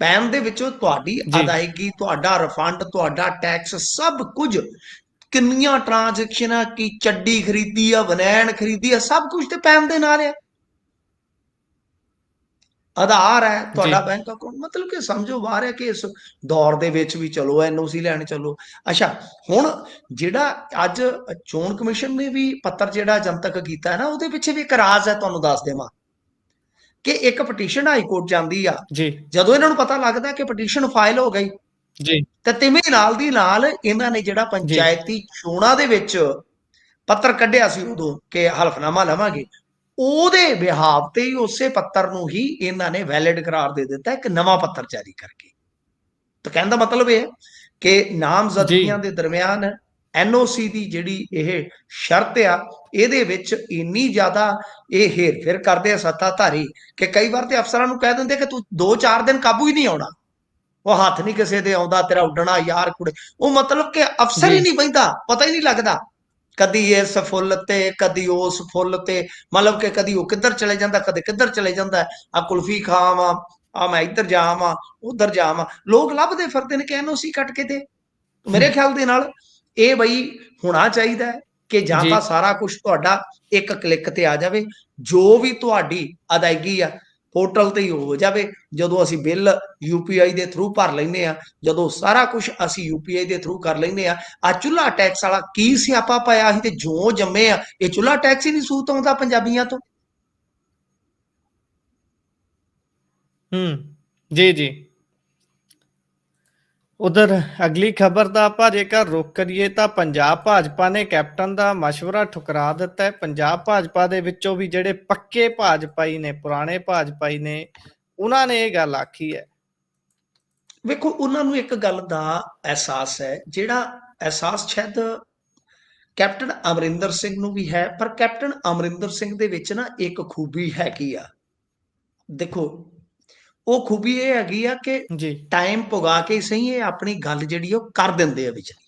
ਪੈਨ ਦੇ ਵਿੱਚੋਂ ਤੁਹਾਡੀ। ਅਦਾਇਗੀ ਤੁਹਾਡਾ ਰਿਫੰਡ ਤੁਹਾਡਾ ਟੈਕਸ ਸਭ ਕੁਝ ਕਿੰਨੀਆਂ ਟ੍ਰਾਂਜੈਕਸ਼ਨਾਂ ਕੀ ਚੱਡੀ ਖਰੀਦੀ ਆ ਬਨੈਣ ਖਰੀਦੀ ਆ ਸਭ ਕੁਝ ਤੇ ਪੈਨ ਦੇ ਨਾਲ ਹੈ ਆਧਾਰ ਹੈ ਤੁਹਾਡਾ। ਬੈਂਕ ਅਕਾਊਂਟ ਮਤਲਬ ਕਿ ਸਮਝੋ ਬਾਹਰ ਹੈ ਕਿ ਇਸ ਦੌਰ ਦੇ ਵਿੱਚ ਵੀ ਚਲੋ ਐਨਓਸੀ ਲੈਣ ਚਲੋ ਅੱਛਾ ਹੁਣ ਜਿਹੜਾ ਅੱਜ ਚੋਣ ਕਮਿਸ਼ਨ ਨੇ ਵੀ ਪੱਤਰ ਜਿਹੜਾ ਜਨਤਕ ਕੀਤਾ ਹੈ ਨਾ ਉਹਦੇ ਪਿੱਛੇ ਵੀ ਇੱਕ ਰਾਜ਼ ਹੈ ਤੁਹਾਨੂੰ ਦੱਸ ਦੇਵਾਂ ਕਿ ਇੱਕ ਪਟੀਸ਼ਨ ਹਾਈ ਕੋਰਟ ਜਾਂਦੀ ਆ। ਜੀ। ਜਦੋਂ ਇਹਨਾਂ ਨੂੰ ਪਤਾ ਲੱਗਦਾ ਕਿ ਪਟੀਸ਼ਨ ਫਾਈਲ ਹੋ ਗਈ ਜੀ। ਤੇ ਤਿਵੇਂ ਨਾਲ ਦੀ ਨਾਲ ਇਹਨਾਂ ਨੇ ਜਿਹੜਾ ਪੰਚਾਇਤੀ ਚੋਣਾਂ ਦੇ ਵਿੱਚ ਪੱਤਰ ਕੱਢਿਆ ਸੀ ਉਦੋਂ ਕਿ ਹਲਫਨਾਮਾ ਲਵਾਂਗੇ ਉਹਦੇ ਬਿਹਾਵ ਤੇ ਹੀ ਉਸੇ ਪੱਤਰ ਨੂੰ ਹੀ ਇਹਨਾਂ ਨੇ ਵੈਲਿਡ ਕਰਾਰ ਦੇ ਦਿੱਤਾ ਇੱਕ ਨਵਾਂ ਪੱਤਰ ਜਾਰੀ ਕਰਕੇ। ਤਾਂ ਕਹਿਣ ਦਾ ਮਤਲਬ ਇਹ ਹੈ ਕਿ ਨਾਮਜ਼ਦਗੀਆਂ ਦੇ ਦਰਮਿਆਨ ਐਨਓਸੀ ਦੀ ਜਿਹੜੀ ਇਹ ਸ਼ਰਤ ਆ ਇਹਦੇ ਵਿੱਚ ਇੰਨੀ ਜ਼ਿਆਦਾ ਇਹ ਹੇਰ-ਫੇਰ ਕਰਦੇ ਆ ਸੱਤਾਧਾਰੀ ਕਿ ਕਈ ਵਾਰ ਤੇ ਅਫਸਰਾਂ ਨੂੰ ਕਹਿ ਦਿੰਦੇ ਕਿ ਤੂੰ 2-4 ਦਿਨ ਕਾਬੂ ਹੀ ਨਹੀਂ ਆਉਣਾ। ਉਹ ਹੱਥ ਨਹੀਂ ਕਿਸੇ ਦੇ ਆਉਂਦਾ ਤੇਰਾ ਉੱਡਣਾ ਯਾਰ ਕੁੜੇ। ਉਹ ਮਤਲਬ ਕਿ ਅਫਸਰ ਹੀ। ਨਹੀਂ ਬੈਂਦਾ ਪਤਾ ਹੀ ਨਹੀਂ ਲੱਗਦਾ। ਕਦੀ ਇਸ ਫੁੱਲ ਤੇ ਕਦੀ ਉਸ ਫੁੱਲ ਤੇ ਮਤਲਬ ਕਿ ਕਦੀ ਉਹ ਕਿੱਧਰ ਚਲੇ ਜਾਂਦਾ ਕਦੇ ਕਿੱਧਰ ਚਲੇ ਜਾਂਦਾ। ਆ ਕੁਲਫੀ ਖਾਵਾਂ ਆ ਮੈਂ ਇੱਧਰ ਜਾਵਾਂ ਉਧਰ ਜਾਵਾਂ। ਲੋਕ ਲੱਭਦੇ ਫਿਰਦੇ ਨੇ ਕਿ ਐਨਓਸੀ ਕੱਟ ਕੇ ਦੇ। ਮੇਰੇ ਖਿਆਲ ਦੇ ਨਾਲ ਇਹ ਬਈ ਹੋਣਾ ਚਾਹੀਦਾ ਹੈ ਕਿ ਜਾਂ। ਤਾਂ ਸਾਰਾ ਕੁਝ ਤੁਹਾਡਾ ਇੱਕ ਕਲਿੱਕ ਤੇ ਆ ਜਾਵੇ ਜੋ ਵੀ ਤੁਹਾਡੀ ਅਦਾਇਗੀ ਆ ਪੋਰਟਲ ਤੇ ਹੀ ਹੋ ਜਾਵੇ। ਜਦੋਂ ਅਸੀਂ ਬਿੱਲ ਯੂਪੀਆਈ ਦੇ ਥਰੂ ਭਰ ਲੈਨੇ ਆ ਜਦੋਂ ਸਾਰਾ ਕੁਝ ਅਸੀਂ ਯੂਪੀਆਈ ਦੇ ਥਰੂ ਕਰ ਲੈਨੇ ਆ ਆ ਚੁੱਲਾ ਟੈਕਸ ਵਾਲਾ ਕੀ ਸਿਆਪਾ ਪਾਇਆ ਸੀ ਤੇ ਜੋ ਜੰਮੇ ਆ ਇਹ ਚੁੱਲਾ ਟੈਕਸ ਹੀ ਨਹੀਂ ਸੂਤ ਆਉਂਦਾ ਪੰਜਾਬੀਆਂ ਤੋਂ। ਹੂੰ ਜੀ ਜੀ। ਉਧਰ ਅਗਲੀ ਖਬਰ ਦਾ ਆਪਾਂ ਜੇਕਰ ਰੁਕ ਕਰੀਏ ਤਾਂ ਪੰਜਾਬ ਭਾਜਪਾ ਨੇ ਕੈਪਟਨ ਦਾ مشਵਰਾ ਠੁਕਰਾ ਦਿੱਤਾ ਪੰਜਾਬ ਭਾਜਪਾ ਦੇ ਵਿੱਚੋਂ ਵੀ ਜਿਹੜੇ ਪੱਕੇ ਭਾਜਪਾਈ ਨੇ, ਪੁਰਾਣੇ ਭਾਜਪਾਈ ਨੇ, ਉਹਨਾਂ ਨੇ ਇਹ ਗੱਲ ਆਖੀ ਹੈ। ਵੇਖੋ, ਉਹਨਾਂ ਨੂੰ ਇੱਕ ਗੱਲ ਦਾ ਅਹਿਸਾਸ ਹੈ, ਜਿਹੜਾ ਅਹਿਸਾਸ ਸ਼ਾਇਦ ਕੈਪਟਨ ਅਮਰਿੰਦਰ ਸਿੰਘ ਨੂੰ ਵੀ ਹੈ, ਪਰ ਕੈਪਟਨ ਅਮਰਿੰਦਰ ਸਿੰਘ ਦੇ ਵਿੱਚ ਨਾ ਇੱਕ ਖੂਬੀ ਹੈ ਕੀ ਆ। ਦੇਖੋ ਉਹ ਖੂਬੀ ਇਹ ਹੈਗੀ ਆ ਕਿ ਜੀ। ਟਾਈਮ ਪੁਗਾ ਕੇ ਸਹੀ ਇਹ ਆਪਣੀ ਗੱਲ ਜਿਹੜੀ ਉਹ ਕਰ ਦਿੰਦੇ ਆ ਵਿਚਲੀ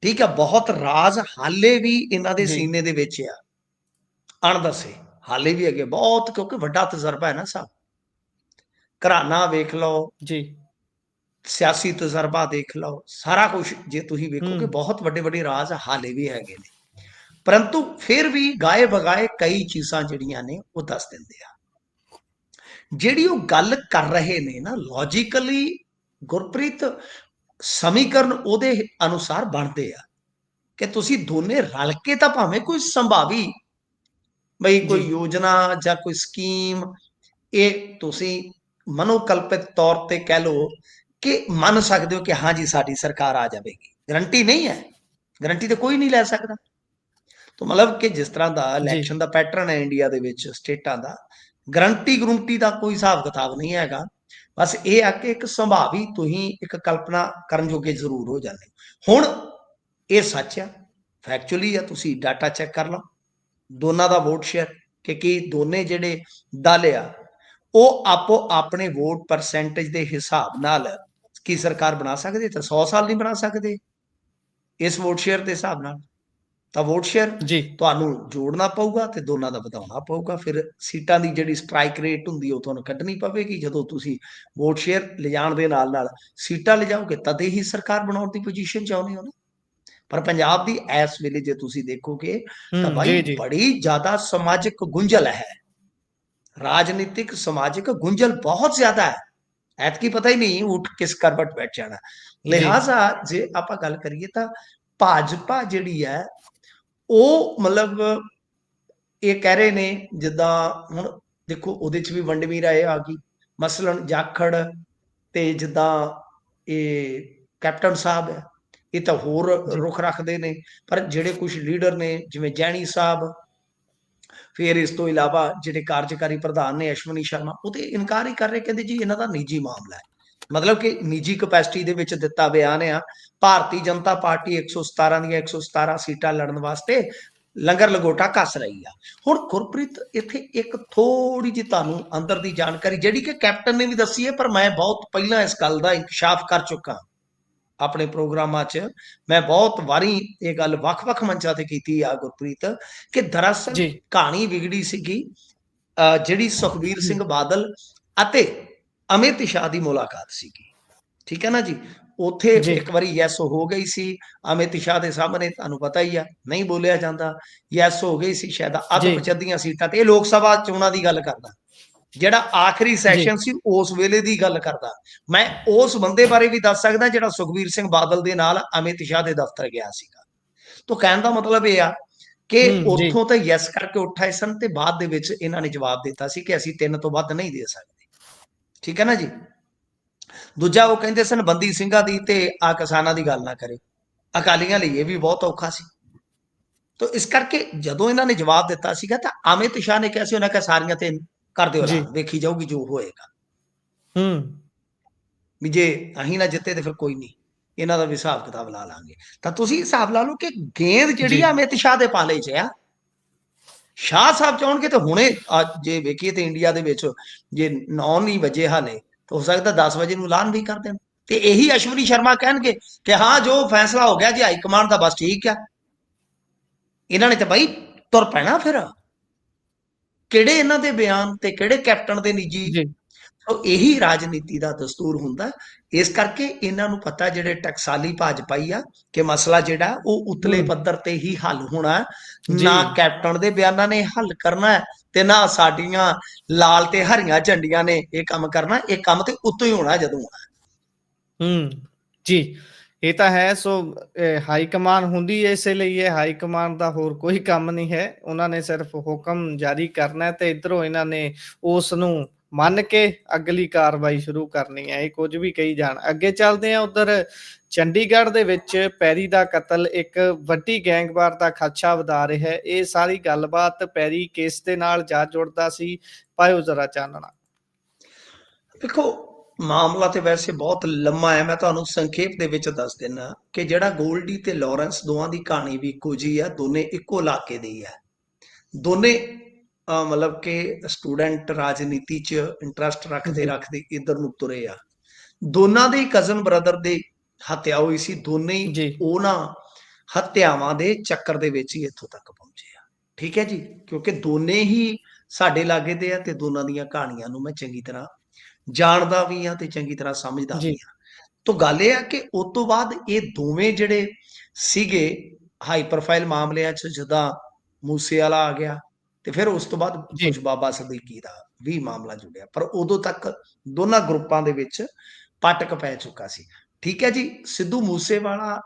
ਠੀਕ ਆ ਬਹੁਤ ਰਾਜ਼ ਹਾਲੇ ਵੀ ਇਹਨਾਂ ਦੇ। ਸੀਨੇ ਦੇ ਵਿੱਚ ਆ। ਅਣਦੱਸੇ ਹਾਲੇ ਵੀ ਹੈਗੇ ਬਹੁਤ ਕਿਉਂਕਿ ਵੱਡਾ ਤਜਰਬਾ ਹੈ ਨਾ ਸਾਹਿਬ ਘਰਾਣਾ ਵੇਖ ਲਓ। ਜੀ। ਸਿਆਸੀ ਤਜਰਬਾ ਦੇਖ ਲਓ ਸਾਰਾ ਕੁਝ ਜੇ ਤੁਸੀਂ ਵੇਖੋਗੇ। ਬਹੁਤ ਵੱਡੇ ਵੱਡੇ ਰਾਜ਼ ਹਾਲੇ ਵੀ ਹੈਗੇ ਨੇ। ਪਰੰਤੂ ਫਿਰ ਵੀ ਗਾਏ ਬਗਾਏ ਕਈ ਚੀਜ਼ਾਂ ਜਿਹੜੀਆਂ ਨੇ ਉਹ ਦੱਸ ਦਿੰਦੇ ਆ। ਜਿਹੜੀ ਉਹ ਗੱਲ ਕਰ ਰਹੇ ਨੇ ਨਾ ਲੌਜੀਕਲੀ ਗੁਰਪ੍ਰੀਤ ਸਮੀਕਰਨ ਉਹਦੇ ਅਨੁਸਾਰ ਬਣਦੇ ਆ। ਕਿ ਤੁਸੀਂ ਦੋਨੇ ਰਲ ਕੇ ਤਾਂ ਭਾਵੇਂ ਕੋਈ ਸੰਭਾਵੀ ਬਈ ਕੋਈ। ਯੋਜਨਾ ਜਾਂ ਕੋਈ ਸਕੀਮ ਇਹ ਤੁਸੀਂ ਮਨੋਕਲਪਿਤ ਤੌਰ ਤੇ ਕਹਿ ਲਓ ਕਿ ਮੰਨ ਸਕਦੇ ਹੋ ਕਿ ਹਾਂ ਜੀ ਸਾਡੀ ਸਰਕਾਰ ਆ ਜਾਵੇਗੀ। ਗਰੰਟੀ ਨਹੀਂ ਹੈ। ਗਰੰਟੀ ਤੇ ਕੋਈ ਨਹੀਂ ਲੈ ਸਕਦਾ। ਤਾਂ ਮਤਲਬ ਕਿ ਜਿਸ ਤਰ੍ਹਾਂ ਦਾ ਇਲੈਕਸ਼ਨ ਦਾ ਪੈਟਰਨ ਹੈ ਇੰਡੀਆ ਦੇ ਵਿੱਚ ਸਟੇਟਾਂ ਦਾ ਗਰੰਟੀ ਗਰੰਟੀ ਦਾ ਕੋਈ ਹਿਸਾਬ ਕਿਤਾਬ ਨਹੀਂ ਹੈਗਾ। ਬਸ ਇਹ ਆ ਕਿ ਇੱਕ ਸੰਭਾਵੀ ਤੁਸੀਂ ਇੱਕ ਕਲਪਨਾ ਕਰਨ ਜੋਗੇ ਜ਼ਰੂਰ ਹੋ ਜਾਂਦੇ ਹੁਣ ਇਹ ਸੱਚ ਆ ਫੈਕਚੁਅਲੀ ਆ, ਤੁਸੀਂ ਡਾਟਾ ਚੈੱਕ ਕਰ ਲਓ। ਦੋਨਾਂ ਦਾ ਵੋਟ ਸ਼ੇਅਰ ਕਿ ਕੀ ਦੋਨੇ ਜਿਹੜੇ ਦਲ ਆ, ਉਹ ਆਪੋ ਆਪਣੇ ਵੋਟ ਪਰਸੈਂਟੇਜ ਦੇ ਹਿਸਾਬ ਨਾਲ ਕੀ ਸਰਕਾਰ ਬਣਾ ਸਕਦੇ ਤਾਂ 100 ਸਾਲ ਨਹੀਂ ਬਣਾ ਸਕਦੇ ਇਸ ਵੋਟ ਸ਼ੇਅਰ ਦੇ ਹਿਸਾਬ ਨਾਲ। ਤਾਂ ਵੋਟ ਸ਼ੇਅਰ ਜੀ। ਤੁਹਾਨੂੰ ਜੋੜਨਾ ਪਊਗਾ ਤੇ ਦੋਨਾਂ ਦਾ ਵਧਾਉਣਾ ਪਊਗਾ। ਫਿਰ ਸੀਟਾਂ ਦੀ ਜਿਹੜੀ ਸਟ੍ਰਾਈਕ ਰੇਟ ਹੁੰਦੀ ਉਹ ਤੁਹਾਨੂੰ ਕੱਢਣੀ ਪਵੇਗੀ। ਜਦੋਂ ਤੁਸੀਂ ਵੋਟ ਸ਼ੇਅਰ ਲਿਜਾਣ ਦੇ ਨਾਲ ਨਾਲ ਸੀਟਾਂ ਲਿਜਾਓਗੇ ਤਦੇ ਹੀ ਸਰਕਾਰ ਬਣਾਉਣ ਦੀ ਪੋਜੀਸ਼ਨ ਚ ਆਉਣੀ ਹੋ ਨਾ ਪਰ ਪੰਜਾਬ ਦੀ ਇਸ ਵੇਲੇ ਜੇ ਤੁਸੀਂ ਦੇਖੋਗੇ ਤਾਂ ਭਾਈ ਬੜੀ ਜ਼ਿਆਦਾ ਸਮਾਜਿਕ ਗੁੰਝਲ ਹੈ। ਰਾਜਨੀਤਿਕ ਸਮਾਜਿਕ ਗੁੰਝਲ ਬਹੁਤ ਜ਼ਿਆਦਾ ਹੈ। ਐਤਕੀ ਪਤਾ ਹੀ ਨਹੀਂ ਉੱਠ ਕਿਸ ਕਰਵਟ ਬੈਠ ਜਾਣਾ ਲਿਹਾਜ਼ਾ ਜੇ ਆਪਾਂ ਗੱਲ ਕਰੀਏ ਤਾਂ ਭਾਜਪਾ ਜਿਹੜੀ ਹੈ ਉਹ ਮਤਲਬ ਇਹ ਕਹਿ ਰਹੇ ਨੇ ਜਿੱਦਾਂ ਹੁਣ ਦੇਖੋ ਉਹਦੇ ਚ ਵੀ ਵੰਡਵੀਰ ਆਏ ਆ ਗਈ ਮਸਲਨ ਜਾਖੜ ਤੇ ਜਿੱਦਾਂ ਇਹ ਕੈਪਟਨ ਸਾਹਿਬ ਹੈ ਇਹ ਤਾਂ ਹੋਰ। ਰੁਖ ਰੱਖਦੇ ਨੇ ਪਰ ਜਿਹੜੇ ਕੁਝ ਲੀਡਰ ਨੇ ਜਿਵੇਂ ਜੈਣੀ ਸਾਹਿਬ ਫਿਰ ਇਸ ਤੋਂ ਇਲਾਵਾ ਜਿਹੜੇ ਕਾਰਜਕਾਰੀ ਪ੍ਰਧਾਨ ਨੇ ਅਸ਼ਵਨੀ ਸ਼ਰਮਾ ਉਹ ਤੇ ਇਨਕਾਰ ਹੀ ਕਰ ਰਹੇ ਕਹਿੰਦੇ ਜੀ ਇਹਨਾਂ ਦਾ ਨਿੱਜੀ ਮਾਮਲਾ ਹੈ ਮਤਲਬ ਕਿ ਨਿੱਜੀ ਕਪੈਸਿਟੀ ਦੇ ਵਿੱਚ ਦਿੱਤਾ ਬਿਆਨ ਆ ਭਾਰਤੀ ਜਨਤਾ ਪਾਰਟੀ 117 ਦੀਆਂ 117 ਸੀਟਾਂ ਲੜਨ ਵਾਸਤੇ ਲੰਗਰ ਲਗੋਟਾ ਕੱਸ ਰਹੀ ਆ। ਹੁਣ ਗੁਰਪ੍ਰੀਤ ਇੱਥੇ ਇੱਕ ਥੋੜੀ ਜਿਹੀ ਤੁਹਾਨੂੰ ਅੰਦਰ ਦੀ ਜਾਣਕਾਰੀ ਜਿਹੜੀ ਕਿ ਕੈਪਟਨ ਨੇ ਵੀ ਦੱਸੀ ਹੈ ਪਰ ਮੈਂ ਬਹੁਤ ਪਹਿਲਾਂ ਇਸ ਗੱਲ ਦਾ ਇਨਕਸ਼ਾਫ ਕਰ ਚੁੱਕਾ ਆਪਣੇ ਪ੍ਰੋਗਰਾਮਾਂ 'ਚ ਮੈਂ ਬਹੁਤ ਵਾਰੀ ਇਹ ਗੱਲ ਵੱਖ-ਵੱਖ ਮੰਚਾਂ ਤੇ ਕੀਤੀ ਆ ਗੁਰਪ੍ਰੀਤ ਕਿ ਦਰਅਸਲ ਜੀ। ਕਹਾਣੀ ਵਿਗੜੀ ਸੀਗੀ ਜਿਹੜੀ ਸੁਖਬੀਰ ਸਿੰਘ ਬਾਦਲ ਅਤੇ ਅਮਿਤ ਸ਼ਾਹ ਦੀ ਮੁਲਾਕਾਤ ਸੀਗੀ। ਠੀਕ ਹੈ ਨਾ ਜੀ? ਉੱਥੇ। ਇੱਕ ਵਾਰੀ ਯੈਸ ਹੋ ਗਈ ਸੀ ਅਮਿਤ ਸ਼ਾਹ ਦੇ ਸਾਹਮਣੇ ਤੁਹਾਨੂੰ ਪਤਾ ਹੀ ਆ ਨਹੀਂ ਬੋਲਿਆ ਜਾਂਦਾ। ਯੈਸ ਹੋ ਗਈ ਸੀ ਸ਼ਾਇਦ ਅੱਧ ਜੀ। ਪਚੱਦੀਆਂ ਸੀਟਾਂ ਤੇ। ਇਹ ਲੋਕ ਸਭਾ ਚੋਣਾਂ ਦੀ ਗੱਲ ਕਰਦਾ। ਜਿਹੜਾ ਆਖਰੀ ਸੈਸ਼ਨ ਸੀ ਉਸ ਵੇਲੇ ਦੀ ਗੱਲ ਕਰਦਾ। ਮੈਂ ਉਸ ਬੰਦੇ ਬਾਰੇ ਵੀ ਦੱਸ ਸਕਦਾ ਜਿਹੜਾ ਸੁਖਬੀਰ ਸਿੰਘ ਬਾਦਲ ਦੇ ਨਾਲ ਅਮਿਤ ਸ਼ਾਹ ਦੇ ਦਫ਼ਤਰ ਗਿਆ ਸੀਗਾ। ਤੋਂ ਕਹਿਣ ਦਾ ਮਤਲਬ ਇਹ ਆ ਕਿ। ਉੱਥੋਂ ਤਾਂ ਯੈਸ ਕਰਕੇ ਉੱਠਾਏ ਸਨ ਤੇ ਬਾਅਦ ਦੇ ਵਿੱਚ ਇਹਨਾਂ ਨੇ ਜਵਾਬ ਦਿੱਤਾ ਸੀ ਕਿ ਅਸੀਂ ਤਿੰਨ ਤੋਂ ਵੱਧ ਨਹੀਂ ਦੇ ਸਕਦੇ। ਠੀਕ ਹੈ ਨਾ ਜੀ? ਦੂਜਾ ਉਹ ਕਹਿੰਦੇ ਸਨ ਬੰਦੀ ਸਿੰਘਾਂ ਦੀ ਤੇ ਆ ਕਿਸਾਨਾਂ ਦੀ ਗੱਲ ਨਾ ਕਰੇ। ਅਕਾਲੀਆਂ ਲਈ ਇਹ ਵੀ ਬਹੁਤ ਔਖਾ ਸੀ। ਤੋ ਇਸ ਕਰਕੇ ਜਦੋਂ ਇਹਨਾਂ ਨੇ ਜਵਾਬ ਦਿੱਤਾ ਸੀਗਾ ਤਾਂ ਅਮਿਤ ਸ਼ਾਹ ਨੇ ਕਿਹਾ ਸੀ ਉਹਨਾਂ ਕਾ ਸਾਰੀਆਂ ਤੇ ਕਰ ਦਿਓ ਵੇਖੀ ਜਾਊਗੀ ਜੋ ਹੋਏਗਾ। ਹੂੰ। ਵੀ ਜੇ ਅਸੀਂ ਨਾ ਜਿੱਤੇ ਤੇ ਫਿਰ ਕੋਈ ਨਹੀਂ। ਇਹਨਾਂ ਦਾ ਵੀ ਹਿਸਾਬ ਕਿਤਾਬ ਲਾ ਲਾਂਗੇ। ਤਾਂ ਤੁਸੀਂ ਹਿਸਾਬ ਲਾ ਲਓ ਕਿ ਗੇਂਦ ਜਿਹੜੀ। ਆ ਅਮਿਤ ਸ਼ਾਹ ਦੇ ਪਾਲੇ 'ਚ ਆ ਸ਼ਾਹ ਸਾਹਿਬ ਚਾਹਣਗੇ ਤੇ ਹੁਣੇ ਜੇ ਵੇਖੀਏ ਤੇ ਇੰਡੀਆ ਦੇ ਵਿੱਚ ਜੇ 9 ਨਹੀਂ ਵਜੇ ਹਾਲੇ ਤਾਂ ਹੋ ਸਕਦਾ 10 ਵਜੇ ਨੂੰ ਐਲਾਨ ਵੀ ਕਰ ਦੇਣ। ਤੇ ਇਹੀ ਅਸ਼ਵਨੀ ਸ਼ਰਮਾ ਕਹਿਣਗੇ ਕਿ ਹਾਂ ਜੋ ਫੈਸਲਾ ਹੋ ਗਿਆ ਜੀ ਹਾਈ ਕਮਾਂਡ ਦਾ ਬਸ ਠੀਕ ਆ। ਇਹਨਾਂ ਨੇ ਤਾਂ ਬਾਈ ਤੁਰ ਪੈਣਾ ਫਿਰ। ਕਿਹੜੇ ਇਹਨਾਂ ਦੇ ਬਿਆਨ ਤੇ ਕਿਹੜੇ ਕੈਪਟਨ ਦੇ ਨਿੱਜੀ? ਜੀ। ਸੋ ਇਹੀ ਰਾਜਨੀਤੀ ਦਾ ਦਸਤੂਰ ਹੁੰਦਾ। ਇਸ ਕਰਕੇ ਇਹਨਾਂ ਨੂੰ ਪਤਾ ਜਿਹੜੇ ਟਕਸਾਲੀ ਭਾਜਪਾਈ ਆ ਕਿ ਮਸਲਾ ਜਿਹੜਾ ਉਹ ਉਤਲੇ। ਪੱਧਰ ਤੇ ਹੀ ਹੱਲ ਹੋਣਾ। ਨਾ ਕੈਪਟਨ ਦੇ ਬਿਆਨਾਂ ਨੇ ਹੱਲ ਕਰਨਾ। ਹੈ ਤੇ ਨਾ ਸਾਡੀਆਂ ਲਾਲ ਤੇ ਹਰੀਆਂ ਝੰਡੀਆਂ ਨੇ ਇਹ ਕੰਮ ਕਰਨਾ, ਇਹ ਕੰਮ ਤੇ ਉੱਤੋਂ ਹੀ ਹੋਣਾ, ਜਦੋਂ ਹੋਣਾ। ਹੂੰ, ਜੀ ਇਹ ਤਾਂ ਹੈ, ਸੋ ਹਾਈ ਕਮਾਨ ਹੁੰਦੀ ਹੈ ਇਸੇ ਲਈ ਇਹ ਹਾਈ ਕਮਾਨ ਦਾ ਹੋਰ ਕੋਈ ਕੰਮ ਨਹੀਂ ਹੈ ਉਹਨਾਂ ਨੇ ਸਿਰਫ ਹੁਕਮ ਜਾਰੀ ਕਰਨਾ ਤੇ ਇਧਰੋਂ ਇਹਨਾਂ ਨੇ ਉਸ ਨੂੰ ਮੰਨ ਕੇ ਅਗਲੀ ਕਾਰਵਾਈ ਸ਼ੁਰੂ ਕਰਨੀ ਹੈ, ਇਹ ਕੁਝ ਵੀ ਕਹੀ ਜਾਣ। ਅੱਗੇ ਚੱਲਦੇ ਆ ਉਧਰ ਚੰਡੀਗੜ੍ਹ ਦੇ ਵਿੱਚ ਪੈਰੀ ਦਾ ਕਤਲ, ਇੱਕ ਵੱਡੀ ਗੈਂਗਵਾਰ ਦਾ ਖਦਸ਼ਾ ਵਧਾ ਰਿਹਾ ਹੈ। ਇਹ ਸਾਰੀ ਗੱਲਬਾਤ ਪੈਰੀ ਕੇਸ ਦੇ ਨਾਲ ਜਾ ਜੁੜਦਾ ਸੀ। ਪਾਇਓ ਜ਼ਰਾ ਚਾਨਣਾ। ਦੇਖੋ, ਮਾਮਲਾ ਤੇ ਵੈਸੇ ਬਹੁਤ ਲੰਮਾ ਹੈ। ਮੈਂ ਤੁਹਾਨੂੰ ਸੰਖੇਪ ਦੇ ਵਿੱਚ ਦੱਸ ਦਿੰਨਾ ਕਿ ਜਿਹੜਾ ਗੋਲਡੀ ਤੇ ਲਾਰੈਂਸ ਦੋਵਾਂ ਦੀ ਕਹਾਣੀ ਵੀ ਇੱਕੋ ਜੀ ਹੈ, ਦੋਨੇ ਇੱਕੋ ਇਲਾਕੇ ਦੇ ਹੀ ਹੈ। ਦੋਨੇ ਮਤਲਬ ਕਿ ਸਟੂਡੈਂਟ ਰਾਜਨੀਤੀ 'ਚ ਇੰਟਰਸਟ ਰੱਖਦੇ। ਰੱਖਦੇ ਇਧਰ ਨੂੰ ਤੁਰੇ ਆ ਦੋਨਾਂ ਦੇ ਕਜ਼ਨ ਬ੍ਰਦਰ ਦੇ ਹੱਤਿਆ ਹੋਈ ਸੀ ਦੋਨੇ ਹੀ। ਉਹਨਾਂ ਹੱਤਿਆਵਾਂ ਦੇ ਚੱਕਰ ਦੇ ਵਿੱਚ ਹੀ ਇੱਥੋਂ ਤੱਕ ਪਹੁੰਚੇ ਆ ਠੀਕ ਹੈ ਜੀ ਕਿਉਂਕਿ ਦੋਨੇ ਹੀ ਸਾਡੇ ਲਾਗੇ ਦੇ ਆ ਤੇ ਦੋਨਾਂ ਦੀਆਂ ਕਹਾਣੀਆਂ ਨੂੰ ਮੈਂ ਚੰਗੀ ਤਰ੍ਹਾਂ ਜਾਣਦਾ ਵੀ ਆ ਤੇ ਚੰਗੀ ਤਰ੍ਹਾਂ ਸਮਝਦਾ। ਵੀ ਆ ਤੋਂ ਗੱਲ ਇਹ ਆ ਕਿ ਉਸ ਤੋਂ ਬਾਅਦ ਇਹ ਦੋਵੇਂ ਜਿਹੜੇ ਸੀਗੇ ਹਾਈ ਪ੍ਰੋਫਾਈਲ ਮਾਮਲਿਆਂ 'ਚ ਜਦਾਂ ਮੂਸੇ ਵਾਲਾ ਆ ਗਿਆ ਤੇ ਫਿਰ ਉਸ ਤੋਂ ਬਾਅਦ ਕੁਝ ਬਾਬਾ ਸਦੀਕੀ ਦਾ ਵੀ ਮਾਮਲਾ ਜੁੜਿਆ। ਪਰ ਉਦੋਂ ਤੱਕ ਦੋਨਾਂ ਗਰੁੱਪਾਂ ਦੇ ਵਿੱਚ ਪਟਕ ਪੈ ਚੁੱਕਾ ਸੀ। ਠੀਕ ਹੈ ਜੀ ਸਿੱਧੂ ਮੂਸੇਵਾਲਾ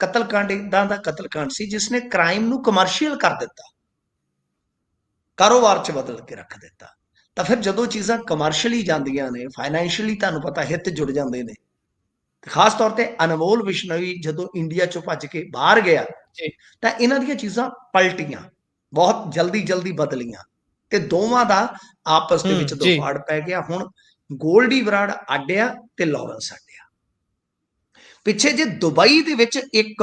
ਕਤਲकांड ਇਦਾਂ ਦਾ ਕਤਲकांड ਸੀ ਜਿਸ ਨੇ ਕ੍ਰਾਈਮ ਨੂੰ ਕਮਰਸ਼ੀਅਲ ਕਰ ਦਿੱਤਾ। ਕਾਰੋਬਾਰ 'ਚ ਬਦਲ ਕੇ ਰੱਖ ਦਿੱਤਾ। ਤਾਂ ਫਿਰ ਜਦੋਂ ਚੀਜ਼ਾਂ ਕਮਰਸ਼ੀਅਲੀ ਜਾਂਦੀਆਂ ਨੇ ਫਾਈਨੈਂਸ਼ੀਅਲੀ ਤੁਹਾਨੂੰ ਪਤਾ ਹਿੱਤ ਜੁੜ ਜਾਂਦੇ ਨੇ। ਖਾਸ ਤੌਰ ਤੇ ਅਨਮੋਲ ਵਿਸ਼ਨਵੀ ਜਦੋਂ ਇੰਡੀਆ 'ਚੋਂ ਭੱਜ ਕੇ ਬਾਹਰ ਗਿਆ ਤਾਂ ਇਹਨਾਂ ਦੀਆਂ ਚੀਜ਼ਾਂ ਪਲਟੀਆਂ। ਬਹੁਤ ਜਲਦੀ ਜਲਦੀ ਬਦਲੀਆਂ ਤੇ ਦੋਵਾਂ ਦਾ ਆਪਸ ਦੇ ਵਿੱਚ। ਦੋਫਾੜ ਪੈ ਗਿਆ। ਹੁਣ ਗੋਲਡੀ ਬਰਾੜ ਅੱਡਿਆ ਤੇ ਲਾਰੈਂਸ ਅੱਡਿਆ ਪਿੱਛੇ ਜੇ ਦੁਬਈ ਦੇ ਵਿੱਚ ਇੱਕ